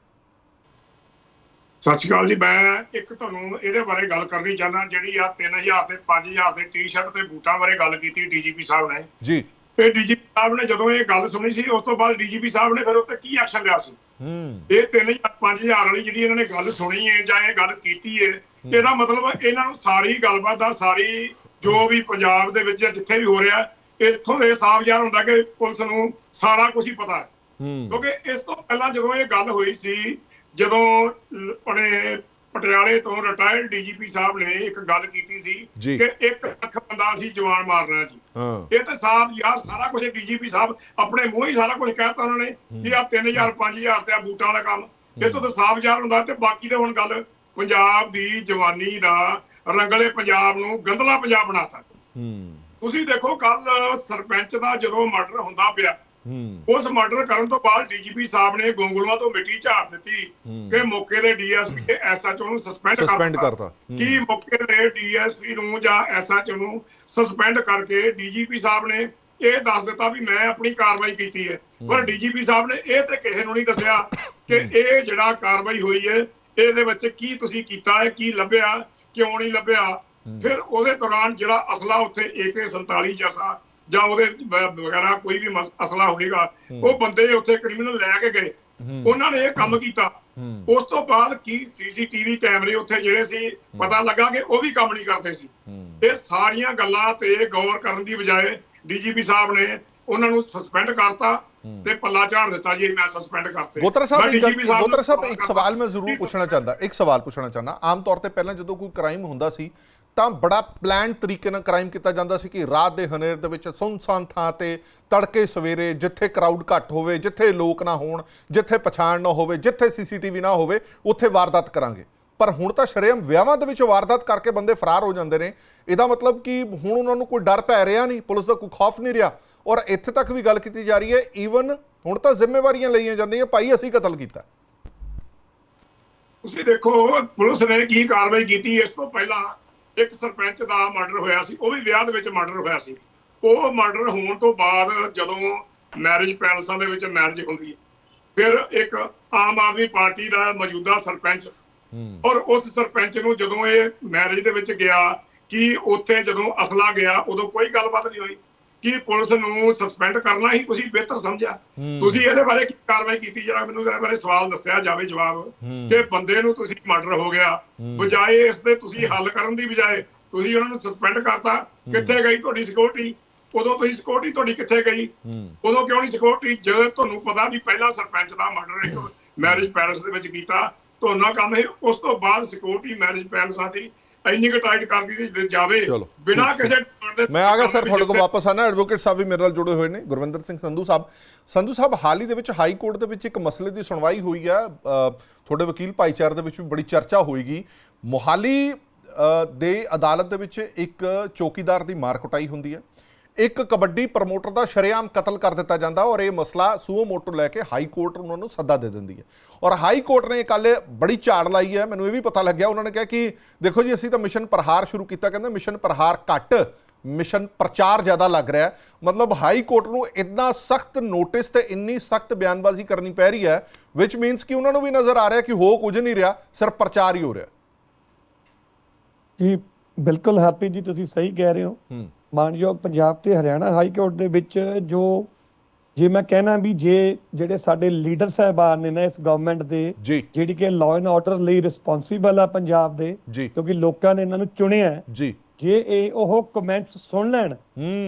ਸਤਿ ਸ਼੍ਰੀ ਅਕਾਲ ਜੀ ਮੈਂ ਇੱਕ ਤੁਹਾਨੂੰ ਇਹਦੇ ਬਾਰੇ ਗੱਲ ਕਰਨੀ ਚਾਹੁੰਦਾ ਜਿਹੜੀ ਆ 3000 ਤੇ 5000 ਦੇ ਟੀ-ਸ਼ਰਟ ਤੇ ਬੂਟਾਂ ਬਾਰੇ ਗੱਲ ਕੀਤੀ ਡੀਜੀਪੀ ਸਾਹਿਬ ਨੇ। ਜੀ। ਇਹ ਡੀਜੀਪੀ ਸਾਹਿਬ ਨੇ ਜਦੋਂ ਇਹ ਗੱਲ ਸੁਣੀ ਸੀ ਉਸ ਤੋਂ ਬਾਅਦ ਡੀਜੀਪੀ ਸਾਹਿਬ ਨੇ ਫਿਰ ਉੱਤੇ ਕੀ ਐਕਸ਼ਨ ਲਿਆ ਸੀ? ਹੂੰ। ਇਹ 3000 5000 ਵਾਲੀ ਜਿਹੜੀ ਇਹਨਾਂ ਨੇ ਗੱਲ ਸੁਣੀ ਹੈ ਜਾਂ ਇਹ ਗੱਲ ਕੀਤੀ ਹੈ ਇਹਦਾ ਮਤਲਬ ਇਹਨਾਂ ਨੂੰ ਸਾਰੀ ਗੱਲਬਾਤ ਦਾ ਸਾਰੀ ਜੋ ਵੀ ਪੰਜਾਬ ਦੇ ਵਿੱਚ ਜਿੱਥੇ ਵੀ ਹੋ ਰਿਹਾ ਇੱਥੋਂ ਇਹ ਸਾਫ਼ ਜ਼ਾਹਰ ਹੁੰਦਾ ਕਿ ਪੁਲਿਸ ਨੂੰ ਸਾਰਾ ਕੁਝ ਹੀ ਪਤਾ ਹੂੰ। ਕਿਉਂਕਿ ਇਸ ਤੋਂ ਪਹਿਲਾਂ ਜਦੋਂ ਇਹ ਗੱਲ ਹੋਈ ਸੀ ਜਦੋਂ ਆਪਣੇ ਪਟਿਆਲੇ ਤੋਂ ਰਿਟਾਇਰਡ ਡੀਜੀਪੀ ਸਾਹਿਬ ਨੇ ਇੱਕ ਗੱਲ ਕੀਤੀ ਸੀ। ਕਿ ਇੱਕ ਲੱਖ ਬੰਦਾ ਸੀ ਜਵਾਨ ਮਾਰਨਾ ਜੀ। ਇਹ ਤਾਂ ਸਾਹਿਬ ਯਾਰ ਸਾਰਾ ਕੁਝ ਡੀਜੀਪੀ ਸਾਹਿਬ ਆਪਣੇ ਮੂੰਹ ਹੀ ਸਾਰਾ ਕੁਝ ਕਹਿਤਾ ਉਹਨਾਂ ਨੇ ਕਿ ਆ 3000 5000 ਤੇ ਆ ਬੂਟਾਂ ਵਾਲਾ ਕੰਮ। ਇਹ ਤੋਂ ਤਾਂ ਸਾਫ਼ ਜ਼ਾਹਰ ਹੁੰਦਾ ਤੇ ਬਾਕੀ ਤੇ ਹੁਣ ਗੱਲ ਪੰਜਾਬ ਦੀ ਜਵਾਨੀ ਦਾ ਰੰਗਲੇ ਪੰਜਾਬ ਨੂੰ ਗੰਦਲਾ ਪੰਜਾਬ ਬਣਾਤਾ। ਹੂੰ। ਤੁਸੀਂ ਦੇਖੋ ਕੱਲ ਸਰਪੰਚ ਦਾ ਜਦੋਂ ਮਰਡਰ ਹੁੰਦਾ ਪਿਆ ਉਸ ਮਰਡਰ ਕਰਨ ਤੋਂ ਬਾਅਦ ਡੀਜੀਪੀ ਸਾਹਿਬ ਨੇ ਗੋਂਗਲੂਆਂ ਤੋਂ ਮਿੱਟੀ ਝਾੜ ਦਿੱਤੀ। ਕਿ ਮੌਕੇ ਦੇ ਡੀਐਸਪੀ ਤੇ ਐਸਐਚਓ ਨੂੰ ਸਸਪੈਂਡ। ਕਰਤਾ। ਕੀ ਮੌਕੇ ਦੇ ਡੀਐਸਪੀ ਨੂੰ ਜਾਂ ਐਸਐਚਓ ਨੂੰ ਸਸਪੈਂਡ ਕਰਕੇ ਡੀਜੀਪੀ ਸਾਹਿਬ ਨੇ ਇਹ ਦੱਸ ਦਿੱਤਾ ਵੀ ਮੈਂ ਆਪਣੀ ਕਾਰਵਾਈ ਕੀਤੀ ਹੈ। ਪਰ ਡੀਜੀਪੀ ਸਾਹਿਬ ਨੇ ਇਹ ਤੇ ਕਿਸੇ ਨੂੰ ਨਹੀਂ ਦੱਸਿਆ ਕਿ ਇਹ ਜਿਹੜਾ ਕਾਰਵਾਈ ਹੋਈ ਹੈ ਇਹਦੇ ਵਿੱਚ ਕੀ ਤੁਸੀਂ ਕੀਤਾ ਹੈ ਕੀ ਲੱਭਿਆ ਕਿਉਂ ਨਹੀਂ ਲੱਭਿਆ? ਫਿਰ ਉਹਦੇ ਦੌਰਾਨ ਜਿਹੜਾ ਅਸਲਾ ਉੱਥੇ AK47 ਜੈਸਾ ਜਾਂ ਉਹਦੇ ਵਗੈਰਾ ਕੋਈ ਵੀ ਅਸਲਾ ਹੋਏਗਾ ਉਹ ਬੰਦੇ ਉੱਥੇ ਕ੍ਰਿਮੀਨਲ ਲੈ ਕੇ ਗਏ। ਉਹਨਾਂ ਨੇ ਇਹ ਕੰਮ ਕੀਤਾ। ਉਸ ਤੋਂ ਬਾਅਦ ਕੀ ਸੀਸੀਟੀਵੀ ਕੈਮਰੇ ਉੱਥੇ ਜਿਹੜੇ ਸੀ ਪਤਾ ਲੱਗਾ ਕਿ ਉਹ ਵੀ ਕੰਮ ਨਹੀਂ ਕਰਦੇ ਸੀ। ਇਹ ਸਾਰੀਆਂ ਗੱਲਾਂ ਤੇ ਗੌਰ ਕਰਨ ਦੀ ਬਜਾਏ ਡੀਜੀਪੀ ਸਾਹਿਬ ਨੇ ਉਹਨਾਂ ਨੂੰ ਸਸਪੈਂਡ ਕਰਤਾ ਤੇ ਪੱਲਾ ਝਾੜ ਦਿੱਤਾ ਜੀ ਮੈਂ ਸਸਪੈਂਡ ਕਰਤੇ। ਗੋਤਰਾ ਸਾਹਿਬ ਗੋਤਰਾ ਸਾਹਿਬ ਇੱਕ ਸਵਾਲ ਮੈਂ ਜ਼ਰੂਰ ਪੁੱਛਣਾ ਚਾਹੁੰਦਾ ਇੱਕ ਸਵਾਲ ਪੁੱਛਣਾ ਚਾਹੁੰਦਾ। ਆਮ ਤੌਰ ਤੇ ਪਹਿਲਾਂ ਜਦੋਂ ਕੋਈ ਕ੍ਰਾਈਮ ਹੁੰਦਾ ਸੀ ਤਾਂ ਬੜਾ ਪਲਾਨ ਤਰੀਕੇ ਨਾਲ ਕ੍ਰਾਈਮ ਕੀਤਾ ਜਾਂਦਾ ਸੀ ਕਿ ਰਾਤ ਦੇ ਹਨੇਰ ਦੇ ਵਿੱਚ ਸੁੰਨਸਾਨ ਥਾਂ ਤੇ ਤੜਕੇ ਸਵੇਰੇ ਜਿੱਥੇ ਕਰਾਊਡ ਘੱਟ ਹੋਵੇ, ਜਿੱਥੇ ਲੋਕ ਨਾ ਹੋਣ, ਜਿੱਥੇ ਪਛਾਣ ਨਾ ਹੋਵੇ, ਜਿੱਥੇ ਸੀਸੀਟੀਵੀ ਨਾ ਹੋਵੇ, ਉੱਥੇ ਵਾਰਦਾਤ ਕਰਾਂਗੇ। ਪਰ ਹੁਣ ਤਾਂ ਸ਼ਰੇਆਮ ਵਿਆਹਾਂ ਦੇ ਵਿੱਚ ਵਾਰਦਾਤ ਕਰਕੇ ਬੰਦੇ ਫਰਾਰ ਹੋ ਜਾਂਦੇ ਨੇ। ਇਹਦਾ ਮਤਲਬ ਕਿ ਹੁਣ ਉਹਨਾਂ ਨੂੰ ਕੋਈ ਡਰ ਪੈ ਰਿਹਾ ਨਹੀਂ, ਪੁਲਿਸ ਦਾ ਕੋਈ ਖੌਫ ਨਹੀਂ ਰਿਹਾ। ਔਰ ਇੱਥੇ ਤੱਕ ਵੀ ਗੱਲ ਕੀਤੀ ਜਾ ਰਹੀ ਹੈ ਈਵਨ ਹੁਣ ਤਾਂ ਜ਼ਿੰਮੇਵਾਰੀਆਂ ਲਈਆਂ ਜਾਂਦੀਆਂ, ਭਾਈ ਅਸੀਂ ਕਤਲ ਕੀਤਾ। ਤੁਸੀਂ ਦੇਖੋ, ਪੁਲਿਸ ਨੇ ਕੀ ਕਾਰਵਾਈ ਕੀਤੀ, ਇਸ ਤੋਂ ਪਹਿਲਾਂ ਇੱਕ ਸਰਪੰਚ ਦਾ ਮਰਡਰ ਹੋਇਆ ਸੀ ਉਹ ਵੀ ਵਿਆਹ ਦੇ ਵਿੱਚ ਮਰਡਰ ਹੋਇਆ ਸੀ। ਉਹ ਮਰਡਰ ਹੋਣ ਤੋਂ ਬਾਅਦ ਜਦੋਂ ਮੈਰਿਜ ਪੈਲਸਾਂ ਦੇ ਵਿੱਚ ਮੈਰਿਜ ਹੁੰਦੀ ਹੈ ਫਿਰ ਇੱਕ ਆਮ ਆਦਮੀ ਪਾਰਟੀ ਦਾ ਮੌਜੂਦਾ ਸਰਪੰਚ ਔਰ ਉਸ ਸਰਪੰਚ ਨੂੰ ਜਦੋਂ ਇਹ ਮੈਰਿਜ ਦੇ ਵਿੱਚ ਗਿਆ ਕਿ ਉੱਥੇ ਜਦੋਂ ਅਸਲਾ ਗਿਆ ਉਦੋਂ ਕੋਈ ਗੱਲਬਾਤ ਨਹੀਂ ਹੋਈ। ਕਿ ਪੁਲਿਸ ਨੂੰ ਸਸਪੈਂਡ ਕਰਨਾ ਹੀ ਤੁਸੀਂ ਬਿਹਤਰ ਸਮਝਿਆ। ਤੁਸੀਂ ਇਹਦੇ ਬਾਰੇ ਕੀ ਕਾਰਵਾਈ ਕੀਤੀ? ਜਰਾ ਮੈਨੂੰ ਇਹਦੇ ਬਾਰੇ ਸਵਾਲ ਦੱਸਿਆ ਜਾਵੇ ਜਵਾਬ ਕਿ ਬੰਦੇ ਨੂੰ ਤੁਸੀਂ ਮਰਡਰ ਹੋ ਗਿਆ ਬਜਾਏ ਇਸ ਦੇ ਤੁਸੀਂ ਹੱਲ ਕਰਨ ਦੀ ਬਜਾਏ ਤੁਸੀਂ ਉਹਨਾਂ ਨੂੰ ਸਸਪੈਂਡ ਕਰਤਾ। ਕਿੱਥੇ ਗਈ ਤੁਹਾਡੀ ਸਿਕਿਉਰਿਟੀ ਉਦੋਂ ਤੁਸੀਂ ਸਿਕਿਉਰਿਟੀ ਤੁਹਾਡੀ ਕਿੱਥੇ ਗਈ? ਉਦੋਂ ਕਿਉਂ ਨਹੀਂ ਸਿਕਿਉਰਿਟੀ ਜਦੋਂ ਤੁਹਾਨੂੰ ਪਤਾ ਵੀ ਪਹਿਲਾ ਸਰਪੰਚ ਦਾ ਮਰਡਰ ਇੱਕ ਮੈਰਿਜ ਪੈਲਸ ਦੇ ਵਿੱਚ ਕੀਤਾ ਤੁਹਾਨੂੰ ਕੰਮ ਹੈ ਉਸ ਤੋਂ ਬਾਅਦ ਸਿਕਿਉਰਿਟੀ ਮੈਰਿਜ ਪੈਲਸਾਂ ਦੀ ਇੰਨੀ ਕੁ ਟਾਈਟ ਕਰ ਦਿੱਤੀ ਜਾਵੇ। ਚਲੋ, ਬਿਨਾਂ ਕਿਸੇ ਡਰ ਦੇ ਮੈਂ ਆ ਗਿਆ ਸਰ ਤੁਹਾਡੇ ਕੋਲ ਵਾਪਸ ਆਣਾ ਐਡਵੋਕੇਟ ਸਾਹਿਬ ਵੀ ਮੇਰੇ ਨਾਲ ਜੁੜੇ ਹੋਏ ਨੇ ਗੁਰਵਿੰਦਰ ਸਿੰਘ ਸੰਧੂ ਸਾਹਿਬ। ਸੰਧੂ ਸਾਹਿਬ ਹਾਲ ਹੀ ਦੇ ਵਿੱਚ ਹਾਈ ਕੋਰਟ ਦੇ ਵਿੱਚ ਇੱਕ ਮਸਲੇ ਦੀ ਸੁਣਵਾਈ ਹੋਈ ਹੈ। ਅ, ਤੁਹਾਡੇ ਵਕੀਲ ਭਾਈਚਾਰੇ ਦੇ ਵਿੱਚ ਵੀ ਬੜੀ ਚਰਚਾ ਹੋਏਗੀ। ਮੋਹਾਲੀ ਅ, ਦੇ ਅਦਾਲਤ ਦੇ ਵਿੱਚ ਇੱਕ ਚੌਕੀਦਾਰ ਦੀ ਮਾਰ ਕੁਟਾਈ ਹੁੰਦੀ ਹੈ। ਇੱਕ ਕਬੱਡੀ ਪ੍ਰਮੋਟਰ ਦਾ ਸ਼ਰੇਆਮ ਕਤਲ ਕਰ ਦਿੱਤਾ ਜਾਂਦਾ ਔਰ ਇਹ ਮਸਲਾ ਸੂਓ ਮੋਟੋ ਲੈ ਕੇ ਹਾਈ ਕੋਰਟ ਉਹਨਾਂ ਨੂੰ ਸੱਦਾ ਦੇ ਦਿੰਦੀ ਹੈ। ਔਰ ਹਾਈ ਕੋਰਟ ਨੇ ਕੱਲ ਬੜੀ ਝਾੜ ਲਾਈ ਹੈ। ਮੈਨੂੰ ਇਹ ਵੀ ਪਤਾ ਲੱਗਿਆ ਉਹਨਾਂ ਨੇ ਕਿਹਾ ਕਿ ਦੇਖੋ ਜੀ ਅਸੀਂ ਤਾਂ ਮਿਸ਼ਨ ਪ੍ਰਹਾਰ ਸ਼ੁਰੂ ਕੀਤਾ ਕਹਿੰਦੇ ਮਿਸ਼ਨ ਪ੍ਰਹਾਰ ਘੱਟ ਮਿਸ਼ਨ ਪ੍ਰਚਾਰ ਜ਼ਿਆਦਾ ਲੱਗ ਰਿਹਾ ਮਤਲਬ ਹਾਈ ਕੋਰਟ ਨੂੰ ਇੰਨਾ ਸਖਤ ਨੋਟਿਸ ਤੇ ਇੰਨੀ ਸਖਤ ਬਿਆਨਬਾਜ਼ੀ ਕਰਨੀ ਪੈ ਰਹੀ ਹੈ ਵਿਚ ਮੀਨਸ ਕਿ ਉਹਨਾਂ ਨੂੰ ਵੀ ਨਜ਼ਰ ਆ ਰਿਹਾ ਕਿ ਹੋ ਕੁਝ ਨਹੀਂ ਰਿਹਾ ਸਿਰਫ ਪ੍ਰਚਾਰ ਹੀ ਹੋ ਰਿਹਾ। ਜੀ ਬਿਲਕੁਲ ਹੈਪੀ ਜੀ ਤੁਸੀਂ ਸਹੀ ਕਹਿ ਰਹੇ ਹੋ। ਹੂੰ। ਮਾਨਯੋਗ ਪੰਜਾਬ ਤੇ ਹਰਿਆਣਾ ਹਾਈ ਕੋਰਟ ਦੇ ਵਿੱਚ ਜੋ ਜੇ ਮੈਂ ਕਹਿਣਾ ਵੀ ਜੇ ਜਿਹੜੇ ਸਾਡੇ ਲੀਡਰ ਸਾਹਿਬਾਨ ਨੇ ਨਾ ਇਸ ਗਵਰਨਮੈਂਟ ਦੇ ਜਿਹੜੀ ਕਿ ਲਾਅ ਐਂਡ ਆਰਡਰ ਲਈ ਰਿਸਪੌਂਸੀਬਲ ਆ ਪੰਜਾਬ ਦੇ ਕਿਉਂਕਿ ਲੋਕਾਂ ਨੇ ਇਹਨਾਂ ਨੂੰ ਚੁਣਿਆ। ਜੀ। ਜੇ ਇਹ ਉਹ ਕਮੈਂਟਸ ਸੁਣ ਲੈਣ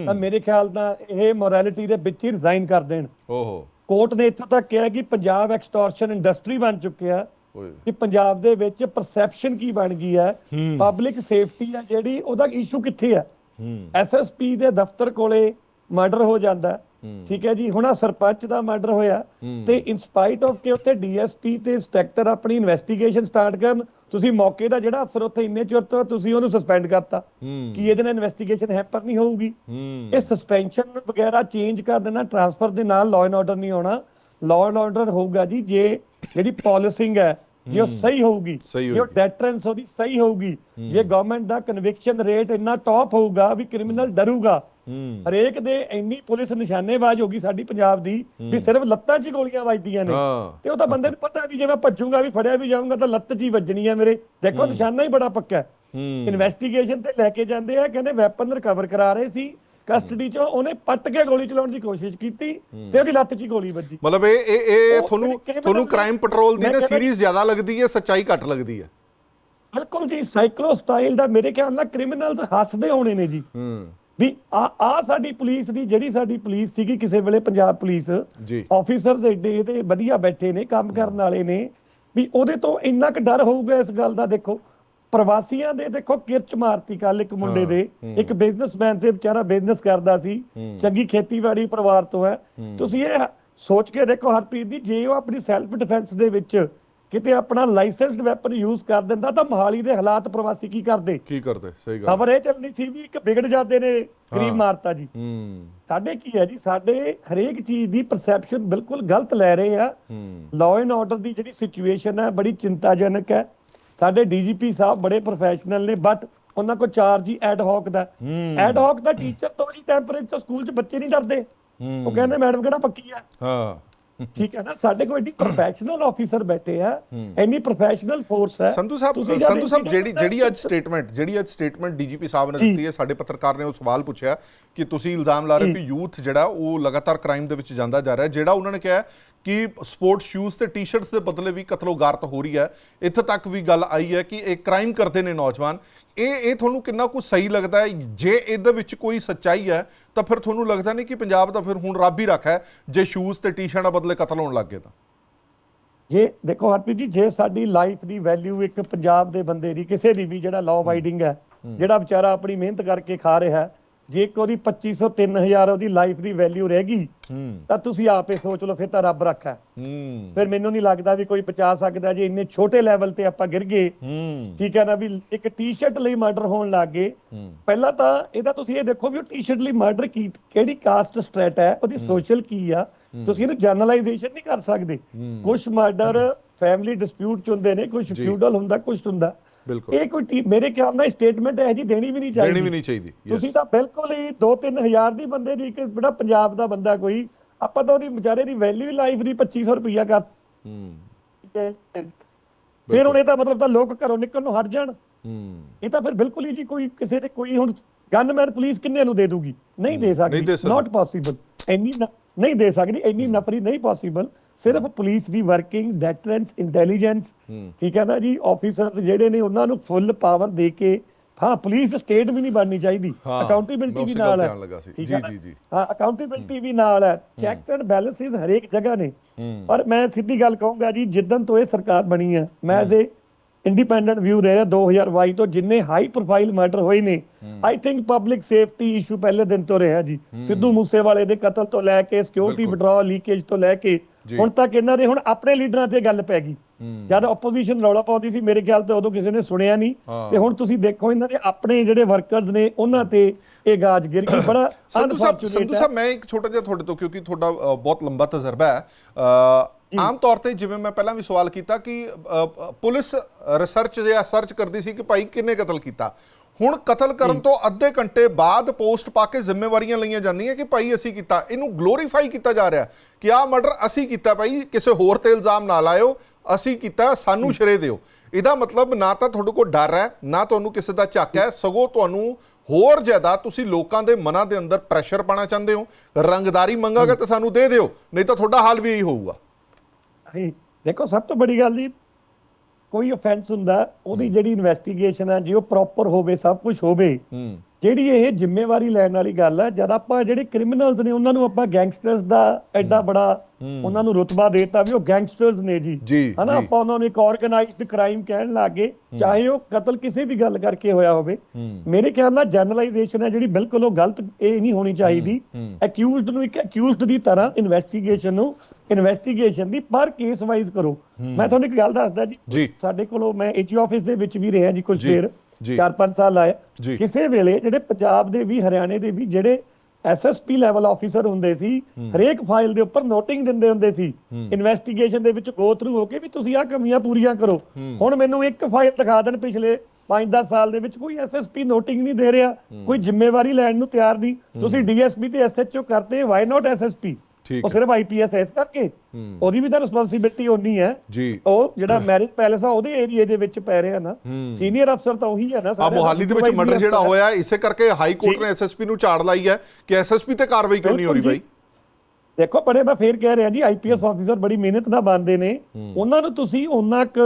ਤਾਂ ਮੇਰੇ ਖਿਆਲ ਨਾਲ ਇਹ ਮੋਰੈਲਿਟੀ ਦੇ ਵਿੱਚ ਹੀ ਰਿਜ਼ਾਈਨ ਕਰ ਦੇਣ। ਓਹੋ। ਕੋਰਟ ਨੇ ਇੱਥੋਂ ਤੱਕ ਕਿਹਾ ਕਿ ਪੰਜਾਬ ਐਕਸਟੋਰਸ਼ਨ ਇੰਡਸਟਰੀ ਬਣ ਚੁੱਕਿਆ ਕਿ ਪੰਜਾਬ ਦੇ ਵਿੱਚ ਪਰਸੈਪਸ਼ਨ ਕੀ ਬਣ ਗਈ ਹੈ। ਪਬਲਿਕ ਸੇਫਟੀ ਆ ਜਿਹੜੀ ਉਹਦਾ ਇਸ਼ੂ ਕਿੱਥੇ ਹੂੰ? ਐਸਐਸਪੀ ਦੇ ਦਫ਼ਤਰ ਕੋਲੇ ਮਰਡਰ ਹੋ ਜਾਂਦਾ। ਠੀਕ ਹੈ ਜੀ ਹੁਣ ਆਹ ਸਰਪੰਚ ਦਾ ਮਰਡਰ ਹੋਇਆ। ਤੇ ਇਨ ਸਪਾਈਟ ਆਫ ਕਿ ਉੱਥੇ ਡੀਐਸਪੀ ਤੇ ਇੰਸਪੈਕਟਰ ਆਪਣੀ ਇਨਵੈਸਟੀਗੇਸ਼ਨ ਸਟਾਰਟ ਕਰਨ ਤੁਸੀਂ ਮੌਕੇ ਦਾ ਜਿਹੜਾ ਅਫਸਰ ਉੱਥੇ ਇੰਨੇ ਚਿਰ ਤੋਂ ਤੁਸੀਂ ਉਹਨੂੰ ਸਸਪੈਂਡ ਕਰਤਾ। ਕਿ ਇਹਦੇ ਨਾਲ ਇਨਵੈਸਟੀਗੇਸ਼ਨ ਹੈਪਰ ਨਹੀਂ ਹੋਊਗੀ? ਇਹ ਸਸਪੈਂਸ਼ਨ ਵਗੈਰਾ ਚੇਂਜ ਕਰ ਦੇਣਾ ਟਰਾਂਸਫਰ ਦੇ ਨਾਲ ਲਾਅ ਐਂਡ ਆਰਡਰ ਨਹੀਂ ਆਉਣਾ। ਲਾਅ ਐਂਡ ਆਰਡਰ ਹੋਊਗਾ ਜੀ ਜੇ ਜਿਹੜੀ ਪਾਲਿਸਿੰਗ ਹੈ ਜੇ ਉਹ ਸਹੀ ਹੋਊਗੀ ਜੇ ਉਹ। ਡੈਟਰੈਂਸ ਉਹਦੀ ਸਹੀ ਹੋਊਗੀ ਜੇ ਗਵਰਨਮੈਂਟ ਦਾ ਕਨਵਿਕਸ਼ਨ ਰੇਟ ਇੰਨਾ ਟੌਪ ਹੋਊਗਾ ਵੀ ਕ੍ਰਿਮੀਨਲ ਡਰੂਗਾ ਹੂੰ। ਹਰੇਕ ਦੇ ਇੰਨੀ ਪੁਲਿਸ ਨਿਸ਼ਾਨੇਬਾਜ਼ ਹੋਗੀ ਸਾਡੀ ਪੰਜਾਬ ਦੀ ਵੀ ਸਿਰਫ ਲੱਤਾਂ 'ਚ ਹੀ ਗੋਲੀਆਂ ਵੱਜਦੀਆਂ ਨੇ। ਹਾਂ। ਤੇ ਉਹ ਤਾਂ ਬੰਦੇ ਨੂੰ ਪਤਾ ਵੀ ਜੇ ਮੈਂ ਭੱਜੂਗਾ ਵੀ ਫੜਿਆ ਵੀ ਜਾਊਂਗਾ ਤਾਂ ਲੱਤ 'ਚ ਹੀ ਵੱਜਣੀ ਹੈ ਮੇਰੇ। ਦੇਖੋ ਨਿਸ਼ਾਨਾ ਹੀ ਬੜਾ ਪੱਕਾ ਹੈ। ਹੂੰ। ਇਨਵੈਸਟੀਗੇਸ਼ਨ ਤੇ ਲੈ ਕੇ ਜਾਂਦੇ ਆ ਕਹਿੰਦੇ ਵੈਪਨ ਰਿਕਵਰ ਕਰਾ ਰਹੇ ਸੀ। ਕਸਟਡੀ 'ਚੋਂ ਉਹਨੇ ਪੱਟ ਕੇ ਗੋਲੀ ਚਲਾਉਣ ਦੀ ਕੋਸ਼ਿਸ਼ ਕੀਤੀ ਤੇ ਉਹਦੀ ਲੱਤ 'ਚ ਹੀ ਗੋਲੀ ਵੱਜੀ। ਮਤਲਬ ਇਹ ਇਹ ਇਹ ਤੁਹਾਨੂੰ ਤੁਹਾਨੂੰ ਕ੍ਰਾਈਮ ਪੈਟਰੋਲ ਦੀ ਨਾ ਸੀਰੀਜ਼ ਜ਼ਿਆਦਾ ਲੱਗਦੀ ਹੈ ਸੱਚਾਈ ਘੱਟ ਲੱਗਦੀ ਹੈ। ਬਿਲਕੁਲ ਜੀ ਸਾਈਕਲੋ ਸਟਾਈਲ ਦਾ ਮੇਰੇ ਖਿਆਲ ਨਾਲ ਕ੍ਰਿਮੀਨਲਸ ਹੱਸਦੇ ਹੋਣੇ ਨੇ ਜੀ। ਹੂੰ। ਵੀ ਆ ਆ ਸਾਡੀ ਪੁਲਿਸ ਦੀ ਜਿਹੜੀ ਸਾਡੀ ਪੁਲਿਸ ਸੀਗੀ ਕਿਸੇ ਵੇਲੇ ਪੰਜਾਬ ਪੁਲਿਸ ਜੀ। ਆਫੀਸਰਸ ਏਡੇ ਇਹਦੇ ਵਧੀਆ ਬੈਠੇ ਨੇ ਕੰਮ ਕਰਨ ਵਾਲੇ ਨੇ ਵੀ ਉਹਦੇ ਤੋਂ ਇੰਨਾ ਕੁ ਡਰ ਹੋਊਗਾ ਇਸ ਗੱਲ ਦਾ ਦੇਖੋ। ਪ੍ਰਵਾਸੀਆਂ ਦੇ ਦੇਖੋ ਕਿਰਚ ਮਾਰਤੀ ਕੱਲ ਇੱਕ ਮੁੰਡੇ ਦੇ। ਇੱਕ ਬਿਜ਼ਨਸਮੈਨ ਤੇ ਵਿਚਾਰਾ ਬਿਜ਼ਨਸ ਕਰਦਾ ਸੀ। ਚੰਗੀ ਖੇਤੀਬਾੜੀ ਪਰਿਵਾਰ ਤੋਂ ਹੈ। ਤੁਸੀਂ ਇਹ ਸੋਚ ਕੇ ਦੇਖੋ ਹਰਪ੍ਰੀਤ ਜੀ ਜੇ ਉਹ ਆਪਣੀ ਸੈਲਫ ਡਿਫੈਂਸ ਦੇ ਵਿੱਚ ਕਿਤੇ ਆਪਣਾ ਲਾਇਸੈਂਸਡ ਵੈਪਨ ਯੂਜ਼ ਕਰ ਦਿੰਦਾ ਤਾਂ ਮੋਹਾਲੀ ਦੇ ਹਾਲਾਤ ਪ੍ਰਵਾਸੀ ਕੀ ਕਰਦੇ? ਕੀ ਕਰਦੇ? ਸਹੀ ਗੱਲ। ਖਬਰ ਇਹ ਚੱਲਣੀ ਸੀ ਵੀ ਇੱਕ ਵਿਗੜ ਜਾਂਦੇ ਨੇ। ਗਰੀਬ ਮਾਰਤਾ ਜੀ। ਹੂੰ। ਸਾਡੇ ਕੀ ਹੈ ਜੀ ਸਾਡੇ ਹਰੇਕ ਚੀਜ਼ ਦੀ ਪਰਸੈਪਸ਼ਨ ਬਿਲਕੁਲ ਗਲਤ ਲੈ ਰਹੇ ਆ। ਲਾਅ ਐਂਡ ਆਰਡਰ ਦੀ ਜਿਹੜੀ ਸਿਚੁਏਸ਼ਨ ਹੈ ਬੜੀ ਚਿੰਤਾਜਨਕ ਹੈ। ਸਾਡੇ ਡੀਜੀਪੀ ਸਾਹਿਬ ਬੜੇ ਪ੍ਰੋਫੈਸ਼ਨਲ ਨੇ ਬਟ ਉਹਨਾਂ ਕੋਲ ਚਾਰਜ ਹੀ ਐਡ ਹੌਕ ਦਾ। ਐਡ ਹੌਕ ਦਾ ਟੀਚਰ ਤੋਂ ਜੀ ਟੈਂਪਰੇਚਰ ਸਕੂਲ 'ਚ ਬੱਚੇ ਨਹੀਂ ਡਰਦੇ। ਉਹ ਕਹਿੰਦੇ ਮੈਡਮ ਕਿਹੜਾ ਪੱਕੀ ਆ। ਹਾਂ। ਠੀਕ ਹੈ ਨਾ? ਸਾਡੇ ਕੋਲ ਐਡੀ ਪ੍ਰੋਫੈਸ਼ਨਲ ਆਫੀਸਰ ਬੈਠੇ ਆ। ਇੰਨੀ ਪ੍ਰੋਫੈਸ਼ਨਲ ਫੋਰਸ ਹੈ। ਸੰਧੂ ਸਾਹਿਬ ਸੰਧੂ ਸਾਹਿਬ ਜਿਹੜੀ ਜਿਹੜੀ ਅੱਜ ਸਟੇਟਮੈਂਟ ਜਿਹੜੀ ਅੱਜ ਸਟੇਟਮੈਂਟ ਡੀਜੀਪੀ ਸਾਹਿਬ ਨੇ। ਦਿੱਤੀ ਹੈ ਸਾਡੇ ਪੱਤਰਕਾਰ ਨੇ ਉਹ ਸਵਾਲ ਪੁੱਛਿਆ ਕਿ ਤੁਸੀਂ ਇਲਜ਼ਾਮ ਲਾ ਰਹੇ ਹੋ। ਕਿ ਯੂਥ ਜਿਹੜਾ ਉਹ ਲਗਾਤਾਰ ਕ੍ਰਾਈਮ ਦੇ ਵਿੱਚ ਜਾਂਦਾ ਜਾ ਰਿਹਾ ਹੈ। ਜਿਹੜਾ ਉਹਨਾਂ ਨੇ ਕਿਹਾ ਕਿ ਸਪੋਰਟ ਸ਼ੂਜ਼ ਤੇ ਟੀ-ਸ਼ਰਟਸ ਦੇ ਬਦਲੇ ਵੀ ਕਤਲੋਗਾਰਤ ਹੋ ਰਹੀ ਹੈ। ਇੱਥੇ ਤੱਕ ਵੀ ਗੱਲ ਆਈ ਹੈ ਕਿ ਇਹ ਕ੍ਰਾਈਮ ਕਰਦੇ ਨੇ ਨੌਜਵਾਨ। ਇਹ ਇਹ ਤੁਹਾਨੂੰ ਕਿੰਨਾ ਕੁ ਸਹੀ ਲੱਗਦਾ ਹੈ? ਜੇ ਇਹਦੇ ਵਿੱਚ ਕੋਈ ਸੱਚਾਈ ਹੈ ਤਾਂ ਫਿਰ ਤੁਹਾਨੂੰ ਲੱਗਦਾ ਨਹੀਂ ਕਿ ਪੰਜਾਬ ਦਾ ਫਿਰ ਹੁਣ ਰੱਬ ਹੀ ਰੱਖਾ ਹੈ। ਜੇ ਸ਼ੂਜ਼ ਤੇ ਟੀ-ਸ਼ਰਟਾਂ ਬਦਲੇ ਕਤਲ ਹੋਣ ਲੱਗ ਗਏ ਤਾਂ। ਜੇ ਦੇਖੋ ਹਰਪ੍ਰੀਤ ਜੀ ਜੇ ਸਾਡੀ ਲਾਈਫ ਦੀ ਵੈਲਿਊ ਇੱਕ ਪੰਜਾਬ ਦੇ ਬੰਦੇ ਦੀ ਕਿਸੇ ਦੀ ਵੀ ਜਿਹੜਾ ਲਾਅ ਅਬਾਈਡਿੰਗ ਹੈ। ਜਿਹੜਾ ਵਿਚਾਰਾ ਆਪਣੀ ਮਿਹਨਤ ਕਰਕੇ ਖਾ ਰਿਹਾ ਹੈ ਜੇ ਇੱਕ ਉਹਦੀ 2500 3000 ਉਹਦੀ ਲਾਈਫ ਦੀ ਵੈਲਿਊ ਰਹਿ ਗਈ ਹੂੰ। ਤਾਂ ਤੁਸੀਂ ਆਪੇ ਸੋਚ ਲਓ ਫਿਰ ਤਾਂ ਰੱਬ ਰੱਖਾ ਹੈ। ਹੂੰ। ਫਿਰ ਮੈਨੂੰ ਨਹੀਂ ਲੱਗਦਾ ਵੀ ਕੋਈ ਬਚਾ ਸਕਦਾ ਜੇ ਇੰਨੇ ਛੋਟੇ ਲੈਵਲ ਤੇ ਆਪਾਂ ਗਿਰ ਗਏ। ਹੂੰ। ਠੀਕ ਹੈ ਨਾ ਵੀ ਇੱਕ ਟੀ-ਸ਼ਰਟ ਲਈ ਮਰਡਰ ਹੋਣ ਲੱਗ ਗਏ। ਹੂੰ। ਪਹਿਲਾਂ ਤਾਂ ਇਹਦਾ ਤੁਸੀਂ ਇਹ ਦੇਖੋ ਵੀ ਉਹ ਟੀ-ਸ਼ਰਟ ਲਈ ਮਰਡਰ ਕੀ ਕਿਹੜੀ ਕਾਸਟ ਸਟ੍ਰੈਟ ਹੈ ਉਹਦੀ ਸੋਸ਼ਲ ਕੀ ਆ। ਤੁਸੀਂ ਇਹਨੂੰ ਜਨਰਲਾਈਜੇਸ਼ਨ ਨਹੀਂ ਕਰ ਸਕਦੇ। ਕੁਝ ਮਰਡਰ ਫੈਮਿਲੀ ਡਿਸਪਿਊਟ ਚ ਹੁੰਦੇ ਨੇ ਕੁਝ। ਫਿਊਡਲ ਹੁੰਦਾ ਕੁਝ ਹੁੰਦਾ। ਇਹ ਕੋਈ ਮੇਰੇ ਖਿਆਲ ਨਾਲ ਸਟੇਟਮੈਂਟ ਇਹ ਜੀ ਦੇਣੀ ਵੀ ਨਹੀਂ ਚਾਹੀਦੀ। ਦੇਣੀ ਵੀ ਨਹੀਂ ਚਾਹੀਦੀ ਤੁਸੀਂ. ਤਾਂ ਬਿਲਕੁਲ ਹੀ 2-3000 ਦੀ ਬੰਦੇ ਦੀ ਇੱਕ ਬੜਾ ਪੰਜਾਬ ਦਾ ਬੰਦਾ ਕੋਈ ਆਪਾਂ ਤਾਂ ਉਹਦੀ ਵਿਚਾਰੇ ਦੀ ਵੈਲਿਊ ਲਾਈਫ ਦੀ 2500 ਰੁਪਈਆ ਕਰ। ਹੂੰ। ਫਿਰ ਹੁਣ ਇਹ ਤਾਂ ਮਤਲਬ ਤਾਂ ਲੋਕ ਘਰੋਂ ਨਿਕਲਣ ਨੂੰ ਹਟ ਜਾਣ। ਹੂੰ। ਇਹ ਤਾਂ ਫਿਰ ਬਿਲਕੁਲ ਹੀ ਜੀ ਕੋਈ ਕਿਸੇ ਤੇ ਕੋਈ ਹੁਣ ਗਨਮੈਨ ਪੁਲਿਸ ਕਿੰਨੇ ਨੂੰ ਦੇ ਦੂਗੀ? ਨਹੀਂ ਦੇ ਸਕਦੀ। ਨਾਟ ਪੋਸੀਬਲ ਇੰਨੀ ਨਹੀਂ ਦੇ ਸਕਦੀ। ਇੰਨੀ ਨਫਰੀ ਨਹੀਂ ਪੋਸੀਬਲ ਸਿਰਫ ਪੁਲਿਸ ਦੀ ਵਰਕਿੰਗ ਡੈਟਰੈਂਸ ਇੰਟੈਲੀਜੈਂਸ। ਠੀਕ ਹੈ ਨਾ ਜੀ ਆਫੀਸਰਸ ਜਿਹੜੇ ਨੇ ਉਹਨਾਂ ਨੂੰ ਫੁੱਲ ਪਾਵਰ ਦੇ ਕੇ ਹਾਂ ਪੁਲਿਸ ਸਟੇਟ ਵੀ ਨਹੀਂ ਬਣਨੀ ਚਾਹੀਦੀ ਅਕਾਊਂਟੇਬਿਲਟੀ ਵੀ ਨਾਲ ਹੈ। ਠੀਕ ਜੀ, ਹੈ? ਜੀ, ਜੀ। ਹਾਂ ਅਕਾਊਂਟੇਬਿਲਟੀ ਵੀ ਨਾਲ ਹੈ ਚੈਕਸ ਐਂਡ ਬੈਲੈਂਸਿਸ ਹਰੇਕ ਜਗ੍ਹਾ ਨੇ। ਪਰ ਮੈਂ ਸਿੱਧੀ ਗੱਲ ਕਹੂੰਗਾ ਜੀ ਜਿੱਦਨ ਤੋਂ ਇਹ ਸਰਕਾਰ ਬਣੀ ਹੈ ਮੈਂ ਐਜ਼ ਏ ਇੰਡੀਪੈਂਡੈਂਟ ਵਿਊ ਰਿਹਾ 2022 ਤੋਂ ਜਿੰਨੇ ਹਾਈ ਪ੍ਰੋਫਾਈਲ ਮਰਡਰ ਹੋਏ ਨੇ I think public safety issue ਪਹਿਲੇ ਦਿਨ ਤੋਂ ਰਿਹਾ ਜੀ ਸਿੱਧੂ ਮੂਸੇਵਾਲੇ ਦੇ ਕਤਲ ਤੋਂ ਲੈ ਕੇ ਸਿਕਿਉਰਿਟੀ। ਵਿਡਰਾਅ ਲੀਕੇਜ ਤੋਂ ਲੈ ਕੇ। ਹੁਣ ਤੱਕ ਇਹਨਾਂ ਦੇ ਹੁਣ ਆਪਣੇ ਲੀਡਰਾਂ ਤੇ ਗੱਲ ਪੈ ਗਈ। ਜਦ ਆਪੋਜੀਸ਼ਨ ਰੌਲਾ ਪਾਉਂਦੀ ਸੀ ਮੇਰੇ ਖਿਆਲ ਤੇ ਉਦੋਂ ਕਿਸੇ ਨੇ ਸੁਣਿਆ ਨਹੀਂ। ਤੇ ਹੁਣ ਤੁਸੀਂ ਦੇਖੋ ਇਹਨਾਂ ਦੇ ਆਪਣੇ ਜਿਹੜੇ ਵਰਕਰਸ ਨੇ ਉਹਨਾਂ ਤੇ ਇਹ ਗਾਜ ਗਿਰ ਗਈ। ਬੜਾ [COUGHS] ਸੰਧੂ ਸਾਹਿਬ ਸੰਧੂ। ਸਾਹਿਬ ਮੈਂ ਇੱਕ ਛੋਟਾ ਜਿਹਾ ਤੁਹਾਡੇ ਤੋਂ ਕਿਉਂਕਿ ਤੁਹਾਡਾ ਬਹੁਤ ਲੰਬਾ ਤਜਰਬਾ ਹੈ। ਆਮ ਤੌਰ ਤੇ ਜਿਵੇਂ ਮੈਂ ਪਹਿਲਾਂ ਵੀ ਸਵਾਲ ਕੀਤਾ ਕਿ ਪੁਲਿਸ ਰਿਸਰਚ ਜਾਂ ਸਰਚ ਕਰਦੀ ਸੀ ਕਿ ਭਾਈ ਕਿੰਨੇ ਕਤਲ ਕੀਤਾ? ਹੁਣ ਕਤਲ ਕਰਨ ਤੋਂ ਅੱਧੇ ਘੰਟੇ ਬਾਅਦ ਪੋਸਟ ਪਾ ਕੇ ਜ਼ਿੰਮੇਵਾਰੀਆਂ ਲਈਆਂ ਜਾਂਦੀਆਂ ਕਿ ਭਾਈ ਅਸੀਂ ਕੀਤਾ ਇਹਨੂੰ ਗਲੋਰੀਫਾਈ ਕੀਤਾ ਜਾ ਰਿਹਾ ਕਿ ਆਹ ਮਰਡਰ ਅਸੀਂ ਕੀਤਾ ਭਾਈ ਕਿਸੇ ਹੋਰ ਤੇ ਇਲਜ਼ਾਮ ਨਾ ਲਾਇਓ ਅਸੀਂ ਕੀਤਾ ਸਾਨੂੰ ਸ਼ਰੇ ਦਿਓ। ਇਹਦਾ ਮਤਲਬ ਨਾ ਤਾਂ ਤੁਹਾਡੇ ਕੋਲ ਡਰ ਹੈ ਨਾ ਤੁਹਾਨੂੰ ਕਿਸੇ ਦਾ ਝੱਕ ਹੈ ਸਗੋਂ ਤੁਹਾਨੂੰ ਹੋਰ ਜ਼ਿਆਦਾ ਤੁਸੀਂ ਲੋਕਾਂ ਦੇ ਮਨਾਂ ਦੇ ਅੰਦਰ ਪ੍ਰੈਸ਼ਰ ਪਾਣਾ ਚਾਹੁੰਦੇ ਹੋ ਰੰਗਦਾਰੀ ਮੰਗਾਗਾ ਤਾਂ ਸਾਨੂੰ ਦੇ ਦਿਓ ਨਹੀਂ ਤਾਂ ਤੁਹਾਡਾ ਹਾਲ ਵੀ ਇਹੀ ਹੋਊਗਾ। ਦੇਖੋ ਸਭ ਤੋਂ ਬੜੀ ਗੱਲ ਜੀ ਕੋਈ ਅਫੈਂਸ ਹੁੰਦਾ ਉਹਦੀ ਜਿਹੜੀ ਇਨਵੈਸਟੀਗੇਸ਼ਨ ਹੈ ਜੇ ਉਹ ਪ੍ਰੋਪਰ ਹੋਵੇ ਸਭ ਕੁਝ ਹੋਵੇ ਹੂੰ। ਜਿਹੜੀ ਇਹ ਜ਼ਿੰਮੇਵਾਰੀ ਲੈਣ ਵਾਲੀ ਗੱਲ ਹੈ ਜਦ ਆਪਾਂ ਜਿਹੜੇ ਕ੍ਰਿਮੀਨਲਸ ਨੇ ਉਹਨਾਂ ਨੂੰ ਆਪਾਂ ਗੈਂਗਸਟਰਸ ਦਾ ਐਡਾ ਬੜਾ ਉਹਨਾਂ ਨੂੰ ਰੁਤਬਾ ਦੇਤਾ ਵੀ ਉਹ ਗੈਂਗਸਟਰਸ ਨੇ ਜੀ। ਹਨਾ। ਆਪਾਂ ਉਹਨਾਂ ਨੂੰ ਇੱਕ ਆਰਗੇਨਾਈਜ਼ਡ ਕ੍ਰਾਈਮ ਕਹਿਣ ਲੱਗੇ ਚਾਹੇ ਉਹ ਕਤਲ ਕਿਸੇ ਵੀ ਗੱਲ ਕਰਕੇ ਹੋਇਆ ਹੋਵੇ। ਮੇਰੇ ਖਿਆਲ ਨਾਲ ਜਨਰਲਾਈਜੇਸ਼ਨ ਹੈ ਜਿਹੜੀ ਬਿਲਕੁਲ ਉਹ ਗਲਤ ਇਹ ਨਹੀਂ ਹੋਣੀ ਚਾਹੀਦੀ। ਅਕਿਊਜ਼ਡ ਨੂੰ ਇੱਕ ਅਕਿਊਜ਼ਡ ਦੀ ਤਰ੍ਹਾਂ ਇਨਵੈਸਟੀਗੇਸ਼ਨ ਨੂੰ ਇਨਵੈਸਟੀਗੇਸ਼ਨ ਦੀ ਪਰ ਕੇਸ ਵਾਈਜ਼ ਕਰੋ। ਮੈਂ ਤੁਹਾਨੂੰ ਇੱਕ ਗੱਲ ਦੱਸਦਾ ਜੀ। ਸਾਡੇ ਕੋਲੋਂ ਮੈਂ ਏਜੀ ਆਫਿਸ ਦੇ ਵਿੱਚ ਵੀ ਰਿਹਾ ਜੀ ਕੁਝ ਦੇਰ। ਜੀ। 4-5 ਸਾਲ ਆਇਆ। ਕਿਸੇ ਵੇਲੇ ਜਿਹੜੇ ਪੰਜਾਬ ਦੇ ਵੀ ਹਰਿਆਣੇ ਦੇ ਵੀ ਜਿਹੜੇ ਐਸਐਸਪੀ ਲੈਵਲ ਆਫੀਸਰ ਹੁੰਦੇ ਸੀ ਹਰੇਕ ਫਾਈਲ ਦੇ ਉੱਪਰ ਨੋਟਿੰਗ ਦਿੰਦੇ ਹੁੰਦੇ ਸੀ। ਇਨਵੈਸਟੀਗੇਸ਼ਨ ਦੇ ਵਿੱਚ ਗੋ ਥਰੂ ਹੋ ਕੇ ਵੀ ਤੁਸੀਂ ਆਹ ਕਮੀਆਂ ਪੂਰੀਆਂ ਕਰੋ। ਹੁਣ ਮੈਨੂੰ ਇੱਕ ਫਾਈਲ ਦਿਖਾ ਦੇਣ ਪਿਛਲੇ 5-10 ਸਾਲ ਦੇ ਵਿੱਚ ਕੋਈ ਐਸਐਸਪੀ ਨੋਟਿੰਗ ਨਹੀਂ ਦੇ ਰਿਹਾ। ਕੋਈ ਜ਼ਿੰਮੇਵਾਰੀ ਲੈਣ ਨੂੰ ਤਿਆਰ ਨਹੀਂ। ਤੁਸੀਂ ਡੀਐਸਪੀ ਤੇ ਐਸਐਚਓ ਕਰਤੇ ਵਾਈ ਨਾਟ ਐਸਐਸਪੀ ਉਹ ਸਿਰਫ ਆਈਪੀਐਸ ਐਸ ਕਰਕੇ। ਉਹਦੀ ਵੀ ਤਾਂ ਰਿਸਪੌਂਸਿਬਿਲਟੀ ਹੋਣੀ ਹੈ। ਜੀ। ਉਹ ਜਿਹੜਾ ਮੈਰਿਜ ਪੈਲੇਸ ਆ ਉਹਦੇ ਏਰੀਏ ਦੇ ਵਿੱਚ ਪੈ ਰਿਹਾ ਨਾ। ਸੀਨੀਅਰ ਅਫਸਰ ਤਾਂ ਉਹੀ ਹੈ ਨਾ ਆ ਸਾਰਿਆਂ ਦਾ, ਮੋਹਾਲੀ ਦੇ ਵਿੱਚ ਮਰਡਰ ਜਿਹੜਾ। ਹੋਇਆ ਇਸੇ ਕਰਕੇ ਹਾਈ ਕੋਰਟ। ਨੇ ਐਸਐਸਪੀ ਨੂੰ ਝਾੜ ਲਾਈ ਹੈ ਕਿ ਐਸਐਸਪੀ ਤੇ ਕਾਰਵਾਈ ਕਿਉਂ ਨਹੀਂ ਹੋ ਰਹੀ ਬਾਈ। ਦੇਖੋ ਬੜੇ ਮੈਂ ਫੇਰ ਕਹਿ ਰਿਹਾ ਜੀ ਆਈਪੀਐਸ ਆਫੀਸਰ ਬੜੀ ਮਿਹਨਤ ਨਾਲ ਬਣਦੇ ਨੇ। ਉਹਨਾਂ ਨੂੰ ਤੁਸੀਂ ਉਹਨਾਂ ਕ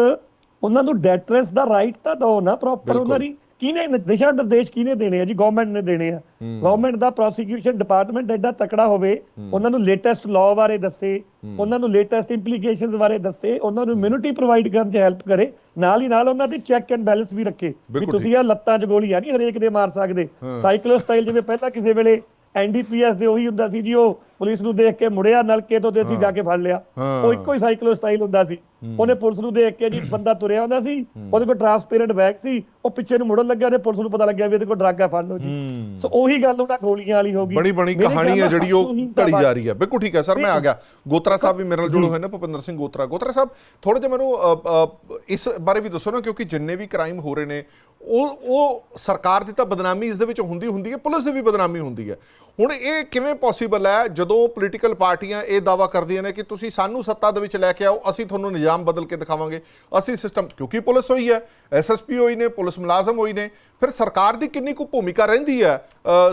ਉਹਨਾਂ ਨੂੰ ਡੈਟਰੈਂਸ ਦਾ ਰਾਈਟ ਤਾਂ ਦਿਓ ਨਾ ਪ੍ਰੋਪਰ। ਉਹਨਾਂ ਦੀ ਕਿਹਨੇ ਦਿਸ਼ਾ ਨਿਰਦੇਸ਼ ਕਿਹਨੇ ਦੇਣੇ ਆ ਜੀ? ਗਵਰਨਮੈਂਟ ਨੇ ਦੇਣੇ ਆ। ਗਵਰਨਮੈਂਟ ਦਾ ਪ੍ਰੋਸੀਕਿਊਸ਼ਨ ਡਿਪਾਰਟਮੈਂਟ ਐਡਾ ਤਕੜਾ ਹੋਵੇ ਉਹਨਾਂ ਨੂੰ ਲੇਟੈਸਟ ਲਾਅ ਬਾਰੇ ਦੱਸੇ ਉਹਨਾਂ ਨੂੰ ਲੇਟੈਸਟ ਇੰਪਲੀਕੇਸ਼ਨਸ ਬਾਰੇ ਦੱਸੇ ਉਹਨਾਂ ਨੂੰ ਇਮਿਊਨਿਟੀ ਪ੍ਰੋਵਾਈਡ ਕਰਨ 'ਚ ਹੈਲਪ ਕਰੇ ਨਾਲ ਹੀ ਨਾਲ ਉਹਨਾਂ ਦੀ ਚੈੱਕ ਐਂਡ ਬੈਲੈਂਸ ਵੀ ਰੱਖੇ ਵੀ ਤੁਸੀਂ ਆ ਲੱਤਾਂ 'ਚ ਗੋਲੀਆਂ ਨਹੀਂ ਹਰੇਕ ਦੇ ਮਾਰ ਸਕਦੇ। ਸਾਈਕਲੋ ਸਟਾਈਲ ਜਿਵੇਂ ਪਹਿਲਾਂ ਕਿਸੇ ਵੇਲੇ ਐਨਡੀਪੀਐਸ ਦੇ ਉਹੀ ਹੁੰਦਾ ਸੀ ਜੀ ਉਹ ਪੁਲਿਸ ਨੂੰ ਦੇਖ ਕੇ ਮੁੜਿਆ ਨਲਕੇ ਤੋਂ ਤੇ ਅਸੀਂ ਜਾ ਕੇ ਫੜ ਲਿਆ। ਉਹ ਇੱਕੋ ਹੀ ਸਾਈਕਲੋ ਸਟਾਈਲ ਹੁੰਦਾ ਸੀ। ਉਹਨੇ ਪੁਲਿਸ ਨੂੰ ਦੇਖ ਕੇ ਜੀ ਬੰਦਾ ਤੁਰਿਆ ਹੁੰਦਾ ਸੀ ਉਹਦੇ ਕੋਲ ਟ੍ਰਾਂਸਪੇਰੈਂਟ ਬੈਗ ਸੀ ਉਹ ਪਿੱਛੇ ਨੂੰ ਮੁੜਨ ਲੱਗਿਆ ਤੇ ਪੁਲਿਸ ਨੂੰ ਪਤਾ ਲੱਗਿਆ ਵੀ ਇਹਦੇ ਕੋਲ ਡਰੱਗ ਆ ਫੜ ਲਓ ਜੀ। ਸੋ ਉਹੀ ਗੱਲ ਉਹਨਾਂ ਗੋਲੀਆਂ ਵਾਲੀ ਹੋ ਗਈ। ਬਣੀ ਬਣੀ ਕਹਾਣੀ ਹੈ ਜਿਹੜੀ ਉਹ ਘੜੀ ਜਾ ਰਹੀ ਹੈ। ਬਿਲਕੁਲ ਠੀਕ ਹੈ ਸਰ ਮੈਂ ਆ ਗਿਆ। ਗੋਤਰਾ ਸਾਹਿਬ ਵੀ ਮੇਰੇ ਨਾਲ ਜੁੜੇ ਹੋਏ ਨੇ ਭੁਪਿੰਦਰ ਸਿੰਘ ਗੋਤਰਾ। ਗੋਤਰਾ ਸਾਹਿਬ ਥੋੜੇ ਜਿਹਾ ਮੈਨੂੰ ਇਸ ਬਾਰੇ ਵੀ ਦੱਸੋ ਨਾ ਕਿਉਂਕਿ ਜਿੰਨੇ ਵੀ ਕ੍ਰਾਈਮ ਹੋ ਰਹੇ ਨੇ ਉਹ ਉਹ ਸਰਕਾਰ ਦੀ ਤਾਂ ਬਦਨਾਮੀ ਇਸ ਦੇ ਵਿੱਚ ਹੁੰਦੀ ਹੁੰਦੀ ਹੈ, ਪੁਲਿਸ ਦੀ ਵੀ ਬਦਨਾਮੀ ਹੁੰਦੀ ਹੈ। ਹੁਣ ਇਹ ਕਿਵੇਂ ਪੋਸੀਬਲ ਹੈ, ਜਦੋਂ ਪੋਲੀਟੀਕਲ ਪਾਰਟੀਆਂ ਇਹ ਦਾਵਾ ਕਰਦੀਆਂ ਨੇ ਕਿ ਤੁਸੀਂ ਸਾਨੂੰ ਸੱਤਾ ਦੇ ਵਿੱਚ ਲੈ ਕੇ ਆਓ, ਅਸੀਂ ਤੁਹਾਨੂੰ ਨਿਜ਼ਾਮ ਬਦਲ ਕੇ ਦਿਖਾਵਾਂਗੇ। ਅਸੀਂ ਸਿਸਟਮ ਕਿਉਂਕਿ ਪੁਲਿਸ ਹੋਈ ਹੈ ਐਸਐਸਪੀ ਹੋਈ ਨੇ, ਪੁਲਿਸ ਮੁਲਾਜ਼ਮ ਹੋਈ ਨੇ, ਫਿਰ ਸਰਕਾਰ ਦੀ ਕਿੰਨੀ ਕੁ ਭੂਮਿਕਾ ਰਹਿੰਦੀ ਹੈ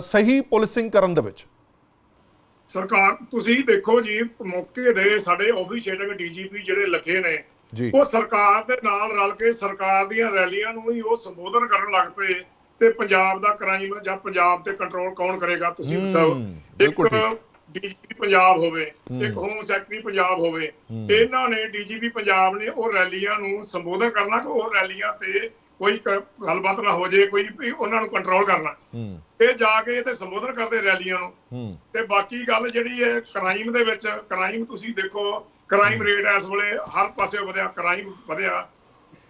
ਸਹੀ ਪੁਲਿਸਿੰਗ ਕਰਨ ਦੇ ਵਿੱਚ? ਸਰਕਾਰ, ਤੁਸੀਂ ਦੇਖੋ ਜੀ, ਮੌਕੇ ਦੇ ਸਾਡੇ ਆਫੀਸ਼ੀਏਟਿੰਗ ਡੀਜੀਪੀ ਜਿਹੜੇ ਲੱਗੇ ਨੇ ਜੀ। ਉਹ ਸਰਕਾਰ ਦੇ ਨਾਲ ਰਲ ਕੇ ਸਰਕਾਰ ਦੀਆਂ ਰੈਲੀਆਂ ਨੂੰ ਹੀ ਉਹ ਸੰਬੋਧਨ ਕਰਨ ਲੱਗ ਪਏ ਤੇ ਪੰਜਾਬ ਦਾ ਕ੍ਰਾਈਮ ਜਾਂ ਪੰਜਾਬ ਤੇ ਕੰਟਰੋਲ ਕੌਣ ਕਰੇਗਾ ਤੁਸੀਂ ਦੱਸੋ? ਇੱਕ ਡੀਜੀਪੀ ਪੰਜਾਬ ਹੋਵੇ ਇੱਕ ਹੋਮ ਸੈਕਟਰੀ ਪੰਜਾਬ ਹੋਵੇ ਇਹਨਾਂ ਨੇ ਡੀਜੀਪੀ ਪੰਜਾਬ ਨੇ ਉਹ ਰੈਲੀਆਂ ਨੂੰ ਸੰਬੋਧਨ ਕਰਨਾ ਕਿ ਉਹ ਰੈਲੀਆਂ ਤੇ ਕੋਈ ਗੱਲਬਾਤ ਨਾ ਹੋ ਜੇ ਕੋਈ ਉਹਨਾਂ ਨੂੰ ਕੰਟਰੋਲ ਕਰਨਾ। ਹੂੰ। ਇਹ ਜਾ ਕੇ ਤੇ ਸੰਬੋਧਨ ਕਰਦੇ ਰੈਲੀਆਂ ਨੂੰ। ਹੂੰ। ਤੇ ਬਾਕੀ ਗੱਲ ਜਿਹੜੀ ਹੈ ਕ੍ਰਾਈਮ ਦੇ ਵਿੱਚ ਕ੍ਰਾਈਮ ਤੁਸੀਂ ਦੇਖੋ ਕ੍ਰਾਈਮ ਰੇਟ ਇਸ ਵੇਲੇ ਹਰ ਪਾਸੇ ਵਧਿਆ ਕ੍ਰਾਈਮ ਵਧਿਆ।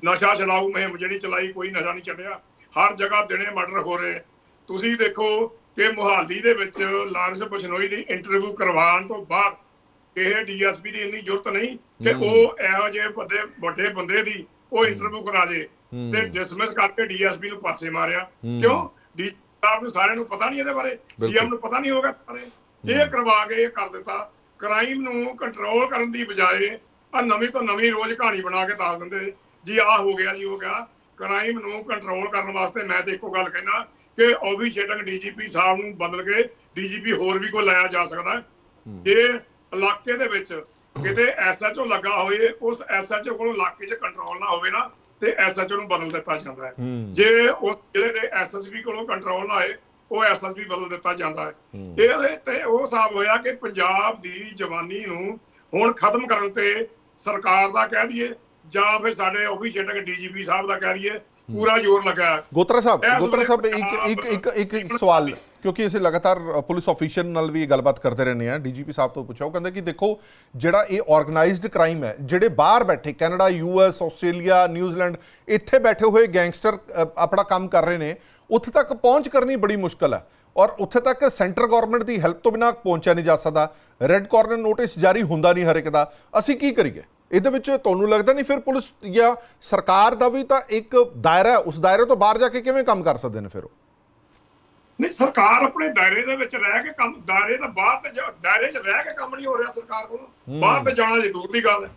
ਨਸ਼ਾ ਛਡਾਊ ਮੁਹਿੰਮ ਜਿਹੜੀ ਚਲਾਈ ਕੋਈ ਨਸ਼ਾ ਨਹੀਂ ਛੱਡਿਆ। ਹਰ ਜਗ੍ਹਾ ਦਿਨੇ ਮਰਡਰ ਹੋ ਰਹੇ। ਤੁਸੀਂ ਦੇਖੋ ਕਿ ਮੁਹਾਲੀ ਦੇ ਵਿੱਚ ਲਾਰੈਂਸ ਬਸ਼ਨੋਈ ਦੀ ਇੰਟਰਵਿਊ ਕਰਵਾਉਣ ਤੋਂ ਬਾਅਦ ਇਹ ਡੀਐਸਪੀ ਦੀ ਇੰਨੀ ਜ਼ਰੂਰਤ ਨਹੀਂ ਕਿ ਉਹ ਇਹੋ ਜਿਹੇ ਵੱਡੇ ਵੱਡੇ ਬੰਦੇ ਦੀ ਉਹ ਇੰਟਰਵਿਊ ਕਰਾ ਦੇ। ਤੇ ਡਿਸਮਿਸ ਕਰਕੇ ਡੀਐਸਪੀ ਨੂੰ ਪਾਸੇ ਮਾਰਿਆ। ਕਿਉਂ? ਡੀ ਸਾਹਿਬ ਨੂੰ ਸਾਰਿਆਂ ਨੂੰ ਪਤਾ ਨਹੀਂ ਇਹਦੇ ਬਾਰੇ। ਸੀਐਮ ਨੂੰ ਪਤਾ ਨਹੀਂ ਹੋਗਾ ਇਹ ਕਰਵਾ ਕੇ ਇਹ ਕਰ ਦਿੱਤਾ। ਕ੍ਰਾਈਮ ਨੂੰ ਕੰਟਰੋਲ ਕਰਨ ਦੀ ਬਜਾਏ ਆ ਨਵੀਂ ਤੋਂ ਨਵੀਂ ਰੋਜ਼ ਕਹਾਣੀ ਬਣਾ ਕੇ ਦੱਸ ਦਿੰਦੇ। ਜੀ ਆਹ ਹੋ ਗਿਆ ਜੀ ਹੋ ਗਿਆ। ਕ੍ਰਾਈਮ ਨੂੰ ਕੰਟਰੋਲ ਕਰਨ ਵਾਸਤੇ ਮੈਂ ਤੇ ਇੱਕੋ ਗੱਲ ਕਹਿਣਾ ਕਿ ਓਵੀ ਸ਼ੇਟਿੰਗ ਡੀਜੀਪੀ ਸਾਹਿਬ ਨੂੰ ਬਦਲ ਕੇ ਡੀਜੀਪੀ ਹੋਰ ਵੀ ਕੋਈ ਲਾਇਆ ਜਾ ਸਕਦਾ। ਜੇ ਇਲਾਕੇ ਦੇ ਵਿੱਚ ਕਿਤੇ ਐਸਐਚਓ ਲੱਗਾ ਹੋਏ ਉਸ ਐਸਐਚਓ ਕੋਲੋਂ ਇਲਾਕੇ 'ਚ ਕੰਟਰੋਲ ਨਾ ਹੋਵੇ ਨਾ ਤੇ ਐਸਐਚਓ ਨੂੰ ਬਦਲ ਦਿੱਤਾ ਜਾਂਦਾ ਹੈ। ਜੇ ਉਸ ਜ਼ਿਲ੍ਹੇ ਦੇ ਐਸਐਸਪੀ ਕੋਲੋਂ ਕੰਟਰੋਲ ਆਏ ਉਹ ਐਸਐਸਪੀ ਬਦਲ ਦਿੱਤਾ ਜਾਂਦਾ ਹੈ। ਇਹਦੇ ਤੇ ਉਹ ਹਿਸਾਬ ਹੋਇਆ ਕਿ ਪੰਜਾਬ ਦੀ ਜਵਾਨੀ ਨੂੰ ਹੁਣ ਖਤਮ ਕਰਨ ਤੇ ਸਰਕਾਰ ਦਾ ਕਹਿ ਦਈਏ ਜਾਂ ਫਿਰ ਸਾਡੇ ਆਫੀਸ਼ੀਅਲ ਡੀਜੀਪੀ ਸਾਹਿਬ ਦਾ ਕਹਿ ਦਈਏ ਪੂਰਾ ਜ਼ੋਰ ਲੱਗਾ ਗੋਤਰਾ ਸਾਹਿਬ ਗੋਤਰਾ ਸਾਹਿਬ ਇੱਕ ਇੱਕ ਇੱਕ ਸਵਾਲ। ਕਿਉਂਕਿ ਅਸੀਂ ਲਗਾਤਾਰ ਪੁਲਿਸ ਆਫੀਸ਼ੀਅਲ ਨਾਲ ਵੀ ਇਹ ਗੱਲਬਾਤ ਕਰਦੇ ਰਹਿੰਦੇ ਆ ਡੀਜੀਪੀ ਸਾਹਿਬ ਤੋਂ ਪੁੱਛਿਆ, ਉਹ ਕਹਿੰਦੇ ਕਿ ਦੇਖੋ, ਜਿਹੜਾ ਇਹ ਆਰਗੇਨਾਈਜ਼ਡ ਕ੍ਰਾਈਮ ਹੈ, ਜਿਹੜੇ ਬਾਹਰ ਬੈਠੇ, ਕੈਨੇਡਾ ਯੂਐਸ ਆਸਟ੍ਰੇਲੀਆ, ਨਿਊਜ਼ੀਲੈਂਡ, ਇੱਥੇ ਬੈਠੇ ਹੋਏ ਗੈਂਗਸਟਰ ਆਪਣਾ ਕੰਮ ਕਰ ਰਹੇ ਨੇ, ਉੱਥੇ ਤੱਕ ਪਹੁੰਚ ਕਰਨੀ ਬੜੀ ਮੁਸ਼ਕਲ ਹੈ। ਔਰ ਉੱਥੇ ਤੱਕ ਸੈਂਟਰ ਗਵਰਨਮੈਂਟ ਦੀ ਹੈਲਪ ਤੋਂ ਬਿਨਾ ਪਹੁੰਚਿਆ ਨਹੀਂ ਜਾ ਸਕਦਾ। ਰੈੱਡ ਕਾਰਨਰ ਨੋਟਿਸ ਜਾਰੀ ਹੁੰਦਾ ਨਹੀਂ ਹਰ ਇੱਕ ਦਾ। ਅਸੀਂ ਕੀ ਕਰੀਏ? ਇਹਦੇ ਵਿੱਚ ਤੁਹਾਨੂੰ ਲੱਗਦਾ ਨਹੀਂ ਫਿਰ ਪੁਲਿਸ ਜਾਂ ਸਰਕਾਰ ਦਾ ਵੀ ਤਾਂ ਇੱਕ ਦਾਇਰਾ ਉਸ ਦਾਇਰੇ ਤੋਂ ਬਾਹਰ ਜਾ ਕੇ ਕਿਵੇਂ ਕੰਮ ਕਰ ਸਕਦੇ ਨੇ ਫਿਰ ਉਹ? ਨਹੀਂ ਸਰਕਾਰ ਆਪਣੇ ਦਾਇਰੇ ਦੇ ਵਿੱਚ ਰਹਿ ਕੇ ਕੰਮ ਦਾਇਰੇ ਦਾ ਬਾਹਰ ਤੇ ਦਾਇਰੇ 'ਚ ਰਹਿ ਕੇ ਕੰਮ ਨਹੀਂ ਹੋ ਰਿਹਾ ਸਰਕਾਰ ਕੋਲੋਂ। ਬਾਹਰ ਤੇ ਜਾਣਾ ਜੀ ਦੂਰ ਦੀ ਗੱਲ ਹੈ।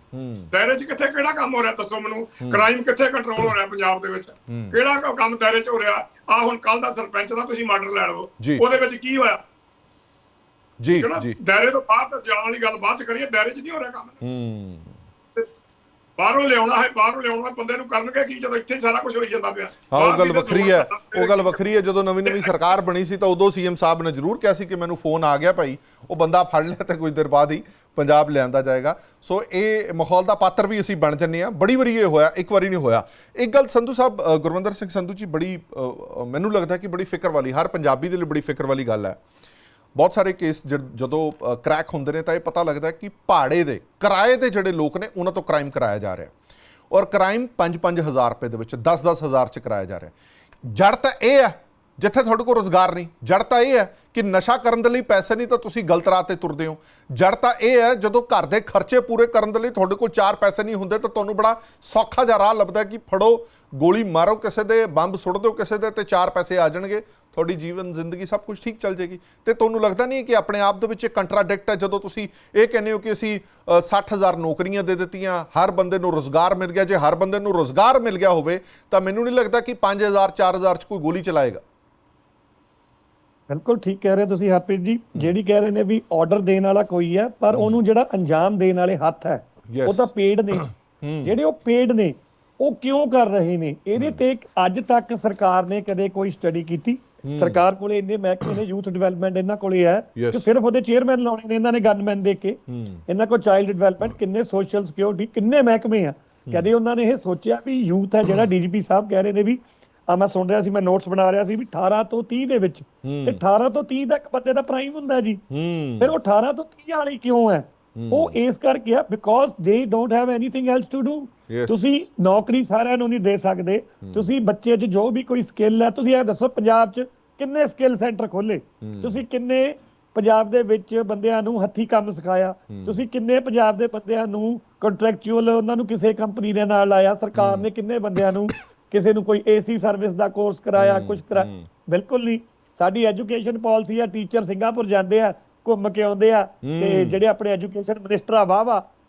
ਦਾਇਰੇ 'ਚ ਕਿੱਥੇ ਕਿਹੜਾ ਕੰਮ ਹੋ ਰਿਹਾ ਦੱਸੋ ਮੈਨੂੰ? ਕ੍ਰਾਈਮ ਕਿੱਥੇ ਕੰਟਰੋਲ ਹੋ ਰਿਹਾ ਪੰਜਾਬ ਦੇ ਵਿੱਚ? ਕਿਹੜਾ ਕੰਮ ਦਾਇਰੇ 'ਚ ਹੋ ਰਿਹਾ? ਆ ਹੁਣ ਕੱਲ ਦਾ ਸਰਪੰਚ ਦਾ ਤੁਸੀਂ ਮਰਡਰ ਲੈ ਜੀ। ਉਹਦੇ ਵਿੱਚ ਕੀ ਹੋਇਆ? ਜੀ ਜੀ। ਦਾਇਰੇ ਤੋਂ ਬਾਹਰ ਤਾਂ ਜਾਣ ਵਾਲੀ ਗੱਲ ਬਾਅਦ 'ਚ ਕਰੀਏ ਦਾਇਰੇ 'ਚ ਨਹੀਂ ਹੋ ਰਿਹਾ ਕੰਮ। ਹੂੰ। ਬਾਹਰੋਂ ਲਿਆਉਣਾ ਹੈ ਬਾਹਰੋਂ ਲਿਆਉਣਾ ਬੰਦੇ ਨੂੰ ਕਰਨਗੇ ਕੀ ਜਦੋਂ ਇੱਥੇ ਹੀ ਸਾਰਾ ਕੁਝ ਹੋਈ ਜਾਂਦਾ ਪਿਆ। ਹਾਂ ਉਹ ਗੱਲ ਵੱਖਰੀ ਹੈ ਉਹ ਗੱਲ ਵੱਖਰੀ ਹੈ ਜਦੋਂ ਨਵੀਂ ਨਵੀਂ ਸਰਕਾਰ ਬਣੀ ਸੀ ਤਾਂ ਉਦੋਂ ਸੀਐਮ ਸਾਹਿਬ ਨੇ ਜ਼ਰੂਰ ਕਿਹਾ ਸੀ ਕਿ ਮੈਨੂੰ ਫੋਨ ਆ ਗਿਆ ਭਾਈ ਉਹ ਬੰਦਾ ਫੜ ਲਿਆ ਤੇ ਕੁਝ ਦੇਰ ਬਾਅਦ ਹੀ ਪੰਜਾਬ ਲਿਆਂਦਾ ਜਾਏਗਾ। ਸੋ ਇਹ ਮਾਹੌਲ ਦਾ ਪਾਤਰ ਵੀ ਅਸੀਂ ਬਣ ਜੰਨੇ ਆ ਬੜੀ ਵਾਰੀ ਇਹ ਹੋਇਆ ਇੱਕ ਵਾਰੀ ਨਹੀਂ ਹੋਇਆ। ਇੱਕ ਗੱਲ ਸੰਧੂ ਸਾਹਿਬ ਗੁਰਵਿੰਦਰ ਸਿੰਘ ਸੰਧੂ ਜੀ ਬੜੀ ਮੈਨੂੰ ਲੱਗਦਾ ਕਿ ਬੜੀ ਫਿਕਰ ਵਾਲੀ ਹਰ ਪੰਜਾਬੀ ਦੇ ਲਈ ਬੜੀ ਫਿਕਰ ਵਾਲੀ ਗੱਲ ਹੈ। ਬਹੁਤ ਸਾਰੇ ਕੇਸ ਜਦੋਂ ਕ੍ਰੈਕ ਹੁੰਦੇ ਨੇ ਤਾਂ ਇਹ ਪਤਾ ਲੱਗਦਾ ਕਿ ਪਹਾੜੇ ਦੇ, ਕਿਰਾਏ ਦੇ ਜਿਹੜੇ ਲੋਕ ਨੇ, ਉਹਨਾਂ ਤੋਂ ਕ੍ਰਾਈਮ ਕਰਾਇਆ ਜਾ ਰਿਹਾ ਔਰ ਕ੍ਰਾਈਮ 5-5000 ਰੁਪਏ ਦੇ ਵਿੱਚ 10-10 ਹਜ਼ਾਰ ਚ ਕਰਾਇਆ ਜਾ ਰਿਹਾ ਜੜ ਤਾਂ ਇਹ ਹੈ ਜਿੱਥੇ ਤੁਹਾਡੇ ਕੋਲ ਰੋਜ਼ਗਾਰ ਨਹੀਂ। ਜੜ ਤਾਂ ਇਹ ਹੈ ਕਿ ਨਸ਼ਾ ਕਰਨ ਦੇ ਲਈ ਪੈਸੇ ਨਹੀਂ ਤਾਂ ਤੁਸੀਂ ਗਲਤ ਰਾਹ ਤੇ ਤੁਰਦੇ ਹੋ। ਜੜ ਤਾਂ ਇਹ ਹੈ ਜਦੋਂ ਘਰ ਦੇ ਖਰਚੇ ਪੂਰੇ ਕਰਨ ਦੇ ਲਈ ਤੁਹਾਡੇ ਕੋਲ ਚਾਰ ਪੈਸੇ ਨਹੀਂ ਹੁੰਦੇ ਤਾਂ ਤੁਹਾਨੂੰ ਬੜਾ ਸੌਖਾ ਜਿਹਾ ਰਾਹ ਲੱਭਦਾ ਕਿ ਫੜੋ ਗੋਲੀ ਮਾਰੋ ਕਿਸੇ ਦੇ ਬੰਬ ਸੁੱਟ ਦਿਓ ਕਿਸੇ ਦੇ ਤੇ ਚਾਰ ਪੈਸੇ ਆ ਜਾਣਗੇ। ਤੁਹਾਡੀ ਜੀਵਨ ਜ਼ਿੰਦਗੀ ਸਭ ਕੁਝ ਠੀਕ ਚੱਲ ਜੇਗੀ ਤੇ ਤੁਹਾਨੂੰ ਲੱਗਦਾ ਨਹੀਂ ਕਿ ਆਪਣੇ ਆਪ ਦੇ ਵਿੱਚ ਇੱਕ ਕੰਟਰਾਡਿਕਟ ਹੈ ਜਦੋਂ ਤੁਸੀਂ ਇਹ ਕਹਿੰਦੇ ਹੋ ਕਿ ਅਸੀਂ ਅ, 60000 ਨੌਕਰੀਆਂ ਦੇ ਦਿੱਤੀਆਂ ਹਰ ਬੰਦੇ ਨੂੰ ਰੋਜ਼ਗਾਰ ਮਿਲ ਗਿਆ। ਜੇ ਹਰ ਬੰਦੇ ਨੂੰ ਰੋਜ਼ਗਾਰ ਮਿਲ ਗਿਆ ਹੋਵੇ ਤਾਂ ਮੈਨੂੰ ਨਹੀਂ ਲੱਗਦਾ ਕਿ 5000 4000 ਚ ਕੋਈ ਗੋਲੀ ਚਲਾਏਗਾ। ਬਿਲਕੁਲ ਠੀਕ ਕਹਿ ਰਹੇ ਹੋ ਤੁਸੀਂ ਹਰਪ੍ਰੀਤ ਜੀ। ਜਿਹੜੀ ਕਹਿ ਰਹੇ ਨੇ ਵੀ ਆਰਡਰ ਦੇਣ ਵਾਲਾ ਕੋਈ ਹੈ ਪਰ ਉਹਨੂੰ ਜਿਹੜਾ ਅੰਜਾਮ ਦੇਣ ਵਾਲੇ ਹੱਥ ਹੈ. ਉਹ ਤਾਂ ਪੇਡ ਨੇ। ਜਿਹੜੇ ਉਹ ਪੇਡ ਨੇ ਉਹ ਕਿਉਂ ਕਰ ਰਹੇ ਨੇ? ਇਹਦੇ ਤੇ ਅੱਜ ਤੱਕ ਸਰਕਾਰ ਨੇ ਕਦੇ ਕੋਈ ਸਟੱਡੀ ਕੀਤੀ? ਸਰਕਾਰ ਕੋਲੇ ਇੰਨੇ ਮਹਿਕਮੇ ਨੇ ਯੂਥ ਡਿਵੈਲਪਮੈਂਟ ਇਹਨਾਂ ਕੋਲੇ ਹੈ. ਕਿ ਸਿਰਫ ਉਹਦੇ ਚੇਅਰਮੈਨ ਲਾਉਣੇ ਨੇ ਇਹਨਾਂ ਨੇ ਗਨਮੈਨ ਦੇ ਕੇ। ਇਹਨਾਂ ਕੋਲ ਚਾਈਲਡ ਡਿਵੈਲਪਮੈਂਟ ਕਿੰਨੇ ਸੋਸ਼ਲ ਸਿਕਿਉਰਿਟੀ ਕਿੰਨੇ ਮਹਿਕਮੇ ਆ। ਕਦੇ ਉਹਨਾਂ ਨੇ ਇਹ ਸੋਚਿਆ ਵੀ ਯੂਥ ਹੈ ਜਿਹੜਾ ਡੀਜੀਪੀ ਸਾਹਿਬ ਕਹਿ ਰਹੇ ਨੇ ਵੀ ਆ ਮੈਂ ਸੁਣ ਰਿਹਾ ਸੀ ਮੈਂ ਨੋਟਸ ਬਣਾ ਰਿਹਾ ਸੀ ਵੀ 18 ਤੋਂ 30 ਦੇ ਵਿੱਚ ਤੇ 18 ਤੋਂ 30 ਤੱਕ ਬੰਦੇ ਦਾ ਪ੍ਰਾਈਮ ਹੁੰਦਾ ਜੀ। ਫਿਰ ਉਹ 18 ਤੋਂ 30 ਵਾਲੀ ਕਿਉਂ ਹੈ? ਉਹ ਇਸ ਕਰਕੇ ਆ because they don't have anything else to do. ਤੁਸੀਂ ਨੌਕਰੀ ਸਾਰਿਆਂ ਨੂੰ ਨਹੀਂ ਦੇ ਸਕਦੇ। ਤੁਸੀਂ ਬੱਚੇ 'ਚ ਜੋ ਵੀ ਕੋਈ ਸਕਿੱਲ ਹੈ ਤੁਸੀਂ ਇਹ ਦੱਸੋ ਪੰਜਾਬ 'ਚ ਕਿੰਨੇ ਸਕਿੱਲ ਸੈਂਟਰ ਖੋਲੇ ਤੁਸੀਂ ਕਿੰਨੇ ਪੰਜਾਬ ਦੇ ਵਿੱਚ ਬੰਦਿਆਂ ਨੂੰ ਹੱਥੀ ਕੰਮ ਸਿਖਾਇਆ? ਤੁਸੀਂ ਕਿੰਨੇ ਪੰਜਾਬ ਦੇ ਬੰਦਿਆਂ ਨੂੰ ਕੰਟਰੈਕਚੁਅਲ ਉਹਨਾਂ ਨੂੰ ਕਿਸੇ ਕੰਪਨੀ ਦੇ ਨਾਲ ਲਾਇਆ? ਸਰਕਾਰ ਨੇ ਕਿੰਨੇ ਬੰਦਿਆਂ ਨੂੰ ਕਿਸੇ ਨੂੰ ਕੋਈ ਏਸੀ ਸਰਵਿਸ ਦਾ ਕੋਰਸ ਕਰਾਇਆ ਕੁਝ ਕਰਾ ਬਿਲਕੁਲ ਨਹੀਂ। ਸਾਡੀ ਐਜੂਕੇਸ਼ਨ ਪਾਲਿਸੀ ਆ ਟੀਚਰ ਸਿੰਗਾਪੁਰ ਜਾਂਦੇ ਆ ਘੁੰਮ ਕੇ ਆਉਂਦੇ ਆ ਤੇ ਜਿਹੜੇ ਆਪਣੇ ਐਜੂਕੇਸ਼ਨ ਮਿਨਿਸਟਰ ਆ ਵਾਹ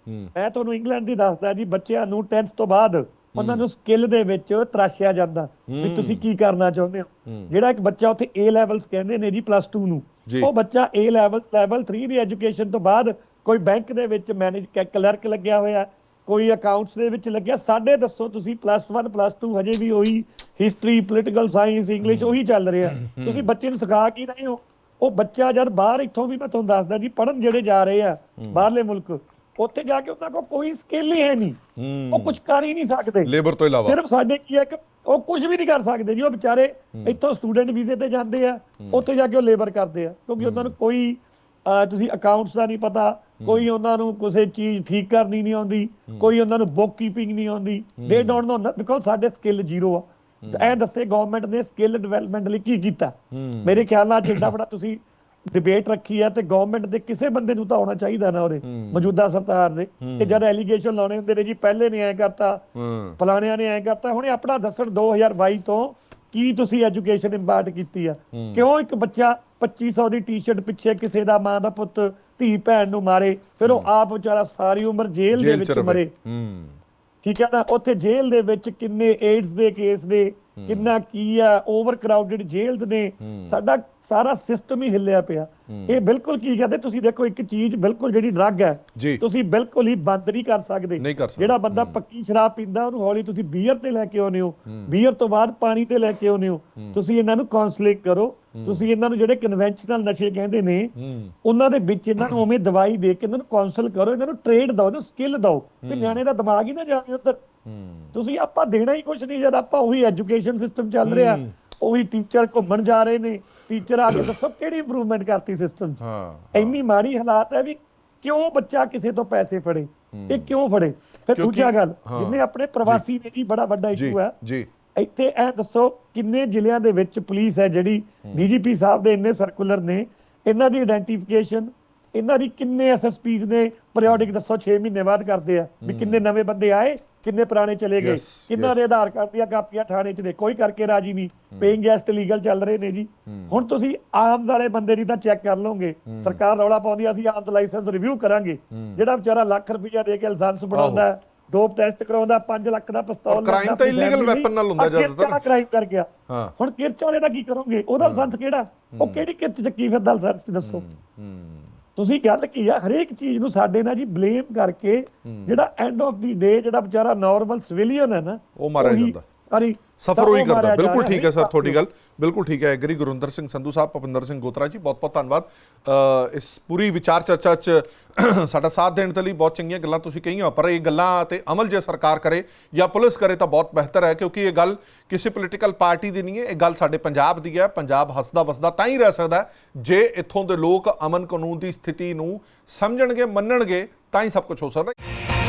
ਮੈਂ ਤੁਹਾਨੂੰ ਇੰਗਲੈਂਡ ਦੀ ਦੱਸਦਾ ਜੀ ਬੱਚਿਆਂ ਨੂੰ 10th ਤੋਂ ਬਾਅਦ ਉਹਨਾਂ ਨੂੰ ਸਕਿੱਲ ਦੇ ਵਿੱਚ ਤਰਾਸ਼ਿਆ ਜਾਂਦਾ ਵੀ ਤੁਸੀਂ ਕੀ ਕਰਨਾ ਚਾਹੁੰਦੇ ਹੋ। ਜਿਹੜਾ ਇੱਕ ਬੱਚਾ ਉੱਥੇ A ਲੈਵਲਸ ਕਹਿੰਦੇ ਨੇ ਜੀ ਪਲੱਸ 2 ਨੂੰ। ਉਹ ਬੱਚਾ A ਲੈਵਲਸ ਲੈਵਲ 3 ਦੀ ਐਜੂਕੇਸ਼ਨ ਤੋਂ ਬਾਅਦ ਕੋਈ ਬੈਂਕ ਦੇ ਵਿੱਚ ਮੈਨੇਜ ਕਲਰਕ ਲੱਗਿਆ ਹੋਇਆ ਕੋਈ ਅਕਾਊਂਟਸ ਦੇ ਵਿੱਚ ਲੱਗਿਆ ਸਾਡੇ ਦੱਸੋ ਤੁਸੀਂ ਪਲੱਸ 1 ਪਲੱਸ 2 ਹਜੇ ਵੀ ਉਹੀ ਹਿਸਟਰੀ ਪੋਲੀਟੀਕਲ ਸਾਇੰਸ ਇੰਗਲਿਸ਼ ਉਹੀ ਚੱਲ ਰਿਹਾ। ਤੁਸੀਂ ਬੱਚੇ ਨੂੰ ਸਿਖਾ ਕੀ ਰਹੇ ਹੋ? ਉਹ ਬੱਚਾ ਜਦ ਬਾਹਰ ਇੱਥੋਂ ਵੀ ਮੈਂ ਤੁਹਾਨੂੰ ਦੱਸਦਾ ਜੀ ਪੜਨ ਜਿਹੜੇ ਜਾ ਰਹੇ ਆ ਬਾਹਰਲੇ ਮੁਲਕ ਉੱਥੇ ਜਾ ਕੇ ਉਹਨਾਂ ਕੋਲ ਕੋਈ ਸਕਿੱਲ ਹੀ ਹੈ ਨਹੀਂ। ਉਹ ਕੁਝ ਕਰ ਹੀ ਨਹੀਂ ਸਕਦੇ। ਲੇਬਰ ਤੋਂ ਇਲਾਵਾ। ਸਿਰਫ ਸਾਡੇ ਕੀ ਹੈ ਕਿ ਉਹ ਕੁਝ ਵੀ ਨਹੀਂ ਕਰ ਸਕਦੇ ਜੀ ਉਹ ਵਿਚਾਰੇ ਇੱਥੋਂ ਸਟੂਡੈਂਟ ਵੀਜ਼ੇ ਤੇ ਜਾਂਦੇ ਆ ਉੱਥੇ ਜਾ ਕੇ ਉਹ ਲੇਬਰ ਕਰਦੇ ਆ ਕਿਉਂਕਿ ਉਹਨਾਂ ਨੂੰ ਕੋਈ ਤੁਸੀਂ ਅਕਾਊਂਟਸ ਦਾ ਨਹੀਂ ਪਤਾ ਕੋਈ ਉਹਨਾਂ ਨੂੰ ਕਿਸੇ ਚੀਜ਼ ਠੀਕ ਕਰਨੀ ਨਹੀਂ ਆਉਂਦੀ ਕੋਈ ਉਹਨਾਂ ਨੂੰ ਬੁੱਕ ਕੀਪਿੰਗ ਨਹੀਂ ਆਉਂਦੀ। ਦੇ ਡੋਨਟ ਨੋ ਬਿਕੋਜ਼ ਸਾਡੇ ਸਕਿੱਲ ਜ਼ੀਰੋ ਆ। ਤਾਂ ਇਹ ਦੱਸੇ ਗਵਰਨਮੈਂਟ ਨੇ ਸਕਿੱਲ ਡਿਵੈਲਪਮੈਂਟ ਲਈ ਕੀ ਕੀਤਾ? ਮੇਰੇ ਖਿਆਲ ਨਾਲ ਜਿੱਦਾਂ ਬੜਾ ਤੁਸੀਂ ਡਿਬੇਟ ਰੱਖੀ ਹੈ ਤੇ ਗਵਰਨਮੈਂਟ ਦੇ ਕਿਸੇ ਬੰਦੇ ਨੂੰ ਤਾਂ ਆਉਣਾ ਚਾਹੀਦਾ ਨਾ ਉਹਦੇ ਮੌਜੂਦਾ ਸਰਕਾਰ ਦੇ। ਕਿ ਜਦ ਐਲੀਗੇਸ਼ਨ ਲਾਉਣੇ ਹੁੰਦੇ ਨੇ ਜੀ ਪਹਿਲੇ ਨੇ ਐ ਕਰਤਾ ਫਲਾਣਿਆਂ ਨੇ ਐ ਕਰਤਾ ਹੁਣੇ ਆਪਣਾ ਦੱਸਣ 2022 ਤੋਂ ਕੀ ਤੁਸੀਂ ਐਜੂਕੇਸ਼ਨ ਇੰਪਾਰਟ ਕੀਤੀ ਆ? ਕਿਉਂ ਇੱਕ ਬੱਚਾ 2500 ਦੀ ਟੀ-ਸ਼ਰਟ ਪਿੱਛੇ ਕਿਸੇ ਦਾ ਮਾਂ ਦਾ ਪੁੱਤ ਧੀ ਭੈਣ ਨੂੰ ਮਾਰੇ ਫਿਰ ਉਹ ਆਪ ਵਿਚਾਰਾ ਸਾਰੀ ਉਮਰ ਜੇਲ੍ਹ ਦੇ ਵਿੱਚ ਮਰੇ। ਠੀਕ ਹੈ ਨਾ? ਉੱਥੇ ਜੇਲ੍ਹ ਦੇ ਵਿੱਚ ਕਿੰਨੇ ਏਡਸ ਦੇ ਕੇਸ ਨੇ? ਕਿੰਨਾ ਕੀ ਆ ਓਵਰ ਕਰਾਊਡਡ ਜੇਲ੍ਸ ਨੇ ਸਾਡਾ ਸਾਰਾ ਸਿਸਟਮ ਹੀ ਹਿੱਲਿਆ ਪਿਆ। ਇਹ ਬਿਲਕੁਲ ਕੀ ਕਹਿੰਦੇ ਤੁਸੀਂ ਦੇਖੋ ਇੱਕ ਚੀਜ਼ ਬਿਲਕੁਲ ਜਿਹੜੀ ਡਰੱਗ ਹੈ ਤੁਸੀਂ ਬਿਲਕੁਲ ਹੀ ਬੰਦ ਨਹੀਂ ਕਰ ਸਕਦੇ। ਜਿਹੜਾ ਬੰਦਾ ਪੱਕੀ ਸ਼ਰਾਬ ਪੀਂਦਾ ਉਹਨੂੰ ਹੌਲੀ ਤੁਸੀਂ ਬੀਅਰ ਤੇ ਲੈ ਕੇ ਆਉਂਦੇ ਹੋ। ਬੀਅਰ ਤੋਂ ਬਾਅਦ ਪਾਣੀ ਤੇ ਲੈ ਕੇ ਆਉਂਦੇ ਹੋ। ਤੁਸੀਂ ਇਹਨਾਂ ਨੂੰ ਕਾਉਂਸਲਿੰਗ ਕਰੋ। ਤੁਸੀਂ ਇਹਨਾਂ ਨੂੰ ਜਿਹੜੇ ਕਨਵੈਨਸ਼ਨਲ ਨਸ਼ੇ ਕਹਿੰਦੇ ਨੇ ਉਹਨਾਂ ਦੇ ਵਿੱਚ ਇਹਨਾਂ ਨੂੰ ਉਵੇਂ ਦਵਾਈ ਦੇ ਕੇ ਇਹਨਾਂ ਨੂੰ ਕਾਉਂਸਲ ਕਰੋ ਇਹਨਾਂ ਨੂੰ ਟ੍ਰੇਡ ਦਿਓ ਇਹਨੂੰ ਸਕਿੱਲ ਦਿਓ। ਵੀ ਨਿਆਣੇ ਦਾ ਦਿਮਾਗ ਹੀ ਨਾ ਜਾਵੇ ਉੱਧਰ। ਤੁਸੀਂ ਆਪਾਂ ਦੇਣਾ ਹੀ ਕੁਝ ਨਹੀਂ ਜਦ ਆਪਾਂ ਉਹੀ ਐਜੂਕੇਸ਼ਨ ਸਿਸਟਮ ਚੱਲ ਰਿਹਾ ਉਹੀ ਟੀਚਰ ਘੁੰਮਣ ਜਾ ਰਹੇ ਨੇ ਟੀਚਰ ਆ ਕੇ ਦੱਸੋ ਕਿਹੜੀ ਇੰਪਰੂਵਮੈਂਟ ਕਰਤੀ ਸਿਸਟਮ 'ਚ? ਹਾਂ ਇੰਨੀ ਮਾੜੀ ਹਾਲਾਤ ਹੈ ਵੀ ਕਿਉਂ ਬੱਚਾ ਕਿਸੇ ਤੋਂ ਪੈਸੇ ਫੜੇ? ਇਹ ਕਿਉਂ ਫੜੇ? ਫਿਰ ਦੂਜਾ ਗੱਲ। ਜਿੰਨੇ ਆਪਣੇ ਪ੍ਰਵਾਸੀ ਨੇ ਜੀ ਬੜਾ ਵੱਡਾ ਇਸ਼ੂ ਹੈ। ਜੀ। ਇੱਥੇ ਇਹ ਦੱਸੋ ਕਿੰਨੇ ਜ਼ਿਲ੍ਹਿਆਂ ਦੇ ਵਿੱਚ ਪੁਲਿਸ ਹੈ ਜਿਹੜੀ ਡੀਜੀਪੀ ਸਾਹਿਬ ਦੇ ਇੰਨੇ ਸਰਕੂਲਰ ਨੇ ਇਹਨਾਂ ਦੀ ਆਇਡੈਂਟੀਫਿਕੇਸ਼ਨ ਇਹਨਾਂ ਦੀ ਕਿੰਨੇ ਐਸਐਸਪੀਜ਼ ਨੇ ਪੀਰੀਓਡਿਕ ਦੱਸੋ 6 ਮਹੀਨੇ ਬਾਅਦ ਕਰਦੇ ਆ ਵੀ ਕਿੰਨੇ ਨਵੇਂ ਬੰਦੇ ਆਏ ਕਿੰਨੇ ਪੁਰਾਣੇ ਚਲੇ ਗਏ yes. ਦੇ ਆਧਾਰ ਕਾਰਡ ਦੀਆਂ ਕਾਪੀਆਂ ਥਾਣੇ 'ਚ ਨੇ ਕੋਈ ਕਰਕੇ ਰਾਜੀ ਨਹੀਂ। ਪੇਇੰਗ ਗੈਸਟ ਲੀਗਲ ਚੱਲ ਰਹੇ ਨੇ ਜੀ। ਹੁਣ ਤੁਸੀਂ ਆਰਮਸ ਵਾਲੇ ਬੰਦੇ ਦੀ ਤਾਂ ਚੈੱਕ ਕਰ ਲਓਗੇ। ਸਰਕਾਰ ਰੌਲਾ ਪਾਉਂਦੀ ਆ, ਅਸੀਂ ਆਰਮਸ ਲਾਇਸੈਂਸ ਰਿਵਿਊ ਕਰਾਂਗੇ। ਜਿਹੜਾ ਵਿਚਾਰਾ ਲੱਖ ਰੁਪਈਆ ਦੇ ਕੇ ਲਾਇਸੈਂਸ ਬਣਾਉਂਦਾ ਹੈ ਡੋਪ ਟੈਸਟ ਕਰਾਉਂਦਾ 5 ਲੱਖ ਦਾ ਪਿਸਤੌਲ crime ਤਾਂ illegal weapon ਨਾਲ ਹੁੰਦਾ ਜ਼ਿਆਦਾਤਰ। ਕ੍ਰਾਈਮ ਕਰ ਗਿਆ। ਹੁਣ ਕਿਰਚ ਵਾਲੇ ਦਾ ਕੀ ਕਰੋਗੇ? ਉਹਦਾ ਲਾਇਸੈਂਸ ਕਿਹੜਾ? ਉਹ ਕਿਹੜੀ ਕਿਰਚ ਚੱਕੀ ਫਿਰਦਾ ਲਾਇਸੈਂਸ ਦੱਸੋ? ਤੁਸੀਂ ਗੱਲ ਕੀ ਆ ਹਰੇਕ ਚੀਜ਼ ਨੂੰ ਸਾਡੇ ਨਾਲ ਜੀ ਬਲੇਮ ਕਰਕੇ ਜਿਹੜਾ ਐਂਡ ਆਫ ਦੀ ਡੇ ਜਿਹੜਾ ਵਿਚਾਰਾ ਨਾਰਮਲ ਸਿਵਿਲੀਅਨ ਹੈ ਨਾ ਉਹ ਮਾਰਿਆ ਜਾਂਦਾ। ਸਾਰੀ ਸਫਰ ਉਹੀ ਕਰਦਾ। ਬਿਲਕੁਲ ਠੀਕ ਹੈ ਸਰ ਤੁਹਾਡੀ। ਗੱਲ। ਬਿਲਕੁਲ ਠੀਕ ਹੈ। ਐਗਰੀ ਗੁਰਿੰਦਰ ਸਿੰਘ ਸੰਧੂ ਸਾਹਿਬ ਭਪਿੰਦਰ ਸਿੰਘ ਗੋਤਰਾ ਜੀ ਬਹੁਤ ਬਹੁਤ ਧੰਨਵਾਦ। ਇਸ ਪੂਰੀ ਵਿਚਾਰ ਚਰਚਾ 'ਚ [CLEARS THROAT] ਸਾਡਾ ਸਾਥ ਦੇਣ ਦੇ ਲਈ ਬਹੁਤ ਚੰਗੀਆਂ ਗੱਲਾਂ ਤੁਸੀਂ ਕਹੀਆਂ ਪਰ ਇਹ ਗੱਲਾਂ ਤੇ ਅਮਲ ਜੇ ਸਰਕਾਰ ਕਰੇ ਜਾਂ ਪੁਲਿਸ ਕਰੇ ਤਾਂ ਬਹੁਤ ਬਿਹਤਰ ਹੈ ਕਿਉਂਕਿ ਇਹ ਗੱਲ ਕਿਸੇ ਪੋਲੀਟੀਕਲ ਪਾਰਟੀ ਦੀ ਨਹੀਂ ਹੈ। ਇਹ ਗੱਲ ਸਾਡੇ ਪੰਜਾਬ ਦੀ ਹੈ। ਪੰਜਾਬ ਹੱਸਦਾ ਵਸਦਾ ਤਾਂ ਹੀ ਰਹਿ ਸਕਦਾ ਜੇ ਇੱਥੋਂ ਦੇ ਲੋਕ ਅਮਨ ਕਾਨੂੰਨ ਦੀ ਸਥਿਤੀ ਨੂੰ ਸਮਝਣਗੇ ਮੰਨਣਗੇ ਤਾਂ ਹੀ ਸਭ ਕੁਝ ਹੋ ਸਕਦਾ ਹੈ।